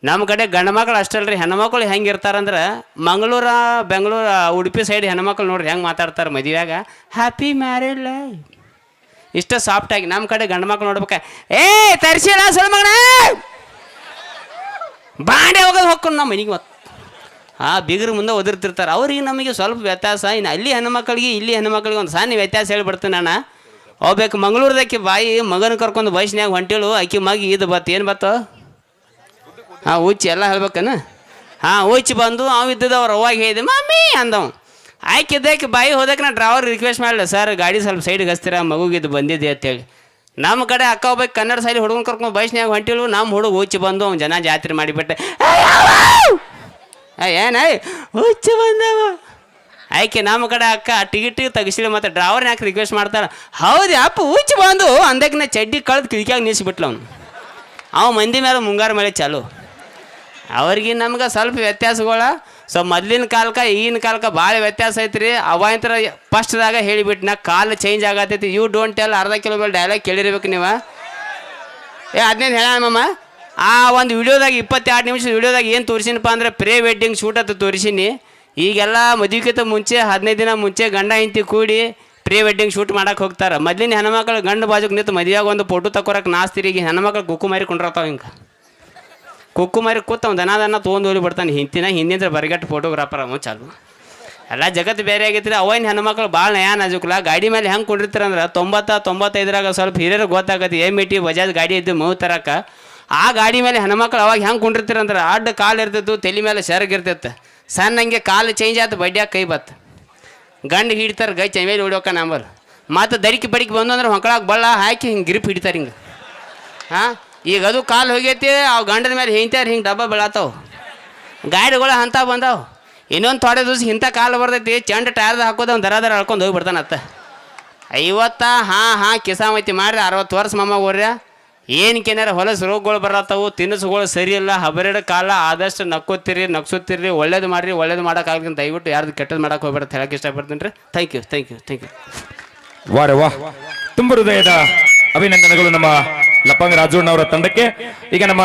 ನಮ್ಮ ಕಡೆ ಗಂಡು ಮಕ್ಳು ಅಷ್ಟಲ್ರಿ ಹೆಣ್ಮಕ್ಳು ಹೆಂಗೆ ಇರ್ತಾರಂದ್ರೆ ಮಂಗಳೂರು, ಬೆಂಗಳೂರು, ಉಡುಪಿ ಸೈಡ್ ಹೆಣ್ಮಕ್ಳು ನೋಡ್ರಿ ಹೆಂಗೆ ಮಾತಾಡ್ತಾರೆ ಮದುವೆಯಾಗ. ಹ್ಯಾಪಿ ಮ್ಯಾರೇಜ್ ಲೈಫ್ ಇಷ್ಟ ಸಾಫ್ಟಾಗಿ ನಮ್ಮ ಕಡೆ ಗಂಡು ಮಕ್ಳು ನೋಡ್ಬೇಕ. ಏ ತರಿಸಿ ಸಣ್ಣ ಮಗಳ ಬಾಂಡೆ ಹೋಗೋದು ಹೊಕ್ಕೊಂಡು ನಮ್ಮ ಮನೆಗೆ ಆ ಬಿಗರು ಮುಂದೆ ಒದಿರ್ತಿರ್ತಾರೆ. ಅವ್ರಿಗೆ ನಮಗೆ ಸ್ವಲ್ಪ ವ್ಯತ್ಯಾಸ. ಇನ್ನು ಅಲ್ಲಿ ಹೆಣ್ಮಕ್ಳಿಗೆ, ಇಲ್ಲಿ ಹೆಣ್ಮಕ್ಳಿಗೆ ಒಂದು ಸಣ್ಣ ವ್ಯತ್ಯಾಸ ಹೇಳ್ಬಿಡ್ತೀನಿ ನಾನು. ಹೋಗ್ಬೇಕು. ಮಂಗಳೂರದಕ್ಕೆ ಬಾಯಿ ಮಗನ ಕರ್ಕೊಂಡು ವಯಸ್ಸಿನಾಗ ಹೊಂಟೇಳು ಆಕೆ ಮಗಿ ಇದು ಬತ್ತು. ಏನು ಬತ್ತು? ಹಾಂ ಉಚ್ಚಿ ಎಲ್ಲ ಹೇಳ್ಬೇಕನ? ಹಾಂ ಉಚ್ಚಿ ಬಂದು ಅವ ಇದ್ದದ ಅವ್ರು ಅವಾಗ ಹೇಳಿದೆ, ಮಮ್ಮಿ ಅಂದವ್. ಆಯ್ಕಿದ್ದಕ್ಕೆ ಬಾಯಿ ಹೋದಕ್ಕೆ ನಾ ಡ್ರೈವರ್ ರಿಕ್ವೆಸ್ಟ್ ಮಾಡಲ್ಲ ಸರ್, ಗಾಡಿ ಸ್ವಲ್ಪ ಸೈಡ್ಗೆ ಹಚ್ತೀರ ಮಗುಗಿದ್ದು ಬಂದಿದೆ ಅಂತೇಳಿ. ನಮ್ಮ ಕಡೆ ಅಕ್ಕ ಹೋಗ್ಬೇಕು ಕನ್ನಡ ಸೈಡ್ ಹುಡುಗನ ಕರ್ಕೊಂಡು ಬಯಸ್ನಾಗ ಹೊಂಟಿಳು, ನಮ್ಮ ಹುಡುಗ ಉಚ್ಚಿ ಬಂದು ಅವ್ನು ಜನ ಜಾತ್ರೆ ಮಾಡಿಬಿಟ್ಟೆ. ಏನ ಹುಚ್ಚ ಬಂದವ. ಆಯ್ಕೆ, ನಮ್ಮ ಕಡೆ ಅಕ್ಕ ಟಿಕೆಟ್ ತೆಗಿಸಿಲ್ಲ ಮತ್ತೆ ಡ್ರೈವರ್ನ ಯಾಕೆ ರಿಕ್ವೆಸ್ಟ್ ಮಾಡ್ತಾರ? ಹೌದು, ಅಪ್ಪ, ಹುಚ್ಚು ಬಂದು ಅಂದಕ್ಕೆ ಚಡ್ಡಿ ಕಳೆದು ಕಿರಿಕ್ಯಾಗ ನಿಲ್ಸಿಬಿಟ್ಲ ಅವನು. ಅವ ಮಂದಿ ಮೇಲೆ ಮುಂಗಾರು ಮೇಲೆ ಚಾಲು. ಅವ್ರಿಗೆ ನಮ್ಗೆ ಸ್ವಲ್ಪ ವ್ಯತ್ಯಾಸಗಳ. ಸೊ ಮೊದ್ಲಿನ ಕಾಲಕ್ಕೆ ಈಗಿನ ಕಾಲಕ್ಕೆ ಭಾಳ ವ್ಯತ್ಯಾಸ ಐತ್ರಿ. ಅವಾಂತರ ಫಸ್ಟ್ದಾಗ ಹೇಳಿಬಿಟ್ಟು ನಾ ಕಾಲು ಚೇಂಜ್ ಆಗತ್ತೈತಿ ಯು ಡೋಂಟ್ ಟೆಲ್ ಅರ್ಧ ಕಿಲೋಮೀಟರ್ ಡೈಲಾಗ್ ಕೇಳಿರ್ಬೇಕು ನೀವು. ಏ ಅದನ್ನೇನು ಹೇಳಮ್ಮಮ್ಮ ಆ ಒಂದು ವಿಡಿಯೋದಾಗ ಇಪ್ಪತ್ತೆರಡು ನಿಮಿಷದ ವಿಡಿಯೋದಾಗ ಏನು ತೋರಿಸಿನಪ್ಪ ಅಂದ್ರೆ ಪ್ರೇ ವೆಡ್ಡಿಂಗ್ ಶೂಟ್ ಅಂತ ತೋರಿಸೀನಿ. ಈಗೆಲ್ಲ ಮದುವೆಗಿಂತ ಮುಂಚೆ, ಹದಿನೈದು ದಿನ ಮುಂಚೆ ಗಂಡ ಹೆಂಡತಿ ಕೂಡಿ ಪ್ರೀ ವೆಡ್ಡಿಂಗ್ ಶೂಟ್ ಮಾಡಕ್ಕೆ ಹೋಗ್ತಾರೆ. ಮೊದಲಿನ ಹೆಣ್ಮಕ್ಳು ಗಂಡು ಬಾಜುಗೆ ನಿಂತು ಮದುವೆಯಾಗ ಒಂದು ಫೋಟೋ ತಗೋರಕ್ಕೆ ನಾಸ್ತಿರಿ ಈಗ ಹೆಣ್ಮಕ್ಳು ಕುಕ್ಕು ಮಾರಿ ಕೊಂಡಿರ್ತಾವ ಹಿಂಗೆ. ಕುಕ್ಕು ಮಾರಿ ಕೂತಾವ ದನ ದನ ತೊಗೊಂಡು ಹೋಗಿ ಬಿಡ್ತಾನೆ. ಹಿಂತಿನ ಹಿಂದಿಂದ ಬರಿಗಟ್ಟು ಫೋಟೋಗ್ರಾಫರ್ ಅವ ಚಾಲು. ಎಲ್ಲ ಜಗತ್ತು ಬೇರೆ ಆಗೈತ್ರಿ. ಅವನ ಹೆಣ್ಮಕ್ಳು ಭಾಳ ನಯಾ ನಾಜುಕ್ಲ. ಗಾಡಿ ಮೇಲೆ ಹೆಂಗೆ ಕೊಂಡಿರ್ತಾರಂದ್ರೆ ತೊಂಬತ್ತ ತೊಂಬತ್ತೈದರಾಗ ಸ್ವಲ್ಪ ಹಿರಿಯರು ಗೊತ್ತಾಗತ್ತೆ. ಎಂ ಟಿ ಬಜಾಜ್ ಗಾಡಿ ಇದ್ದು ಮೂವ್ ತರಕ. ಆ ಗಾಡಿ ಮೇಲೆ ಹೆಣ್ಮಕ್ಳು ಅವಾಗ ಹೆಂಗೆ ಕೊಂಡಿರ್ತೀರಂದ್ರೆ ಅಡ್ಡ ಕಾಲು ಇರ್ತಿತ್ತು ತಲೆ ಮೇಲೆ ಸೆರಗಿರ್ತಿತ್ತು ಸಣ್ಣ ಹಂಗೆ ಕಾಲು ಚೇಂಜ್ ಆಯ್ತು ಬಡ್ಡ್ಯಾಗ ಕೈ ಬತ್ತು. ಗಂಡು ಹಿಡಿತಾರೆ, ಗೈ ಚೈ ಮೇಲೆ ಹಿಡಿಯೋಕ ನಂಬರ್ ಮತ್ತು ದಡಿಕೆ ಬಡಿಕೆ ಬಂದು ಅಂದ್ರೆ ಹೊಂಕಳಾಗ ಬಳ್ಳ ಹಾಕಿ ಹಿಂಗೆ ಗಿರಿಪ್ ಹಿಡಿತಾರೆ ಹಿಂಗೆ. ಹಾಂ? ಈಗ ಅದು ಕಾಲು ಹೋಗೈತಿ ಅವು ಗಂಡದ ಮೇಲೆ ಹಿಂತಾರೆ ಹಿಂಗೆ ಡಬ್ಬ ಬೀಳತ್ತಾವ ಗಾಡಿಗಳು ಅಂತ ಬಂದಾವು. ಇನ್ನೊಂದು ಥೋಡೆ ದಿವಸ ಇಂಥ ಕಾಲು ಬರ್ತೈತಿ, ಚೆಂಡ ಟೈರ್ದ ಹಾಕೋದು ಅವ್ನು ದರ ದರ ಹಳ್ಕೊಂಡು ಹೋಗ್ಬಿಡ್ತಾನತ್ತ. ಐವತ್ತ, ಹಾಂ ಹಾಂ ಕಿಸಾಮತಿ ಮಾಡಿರಿ, ಅರವತ್ತು ವರ್ಷ ಮಮ್ಮ ಹೋರ್ಯ ಏನಕ್ಕೇನಾರ ಹೊಲಸು ರೋಗಗಳು ಬರತ್ತವು ತಿನಿಸುಗಳು ಸರಿ ಇಲ್ಲ ಹಬರೆಡ ಕಾಲ ಆದಷ್ಟು ನಕ್ಕೋತಿರಿ ನಗ್ಸುತ್ತಿರಿ ಒಳ್ಳೇದು ಮಾಡಿರಿ, ಒಳ್ಳೇದು ಮಾಡೋಕ್ಕಾಗಲಿ ದಯವಿಟ್ಟು ಯಾರ್ದು ಕೆಟ್ಟದ್ದು ಮಾಡಕ್ಕೆ ಹೋಗ್ಬೇಡ ಹೇಳಕ್ಕೆ ಇಷ್ಟಪಡ್ತೀನಿ ರೀ. Thank you thank you thank you ವಾರೆ ವಾ. ತುಂಬ ಹೃದಯದ ಅಭಿನಂದನೆಗಳು ನಮ್ಮ ಲಪ್ಪಂಗ ರಾಜಣ್ಣವರ ತಂಡಕ್ಕೆ. ಈಗ ನಮ್ಮ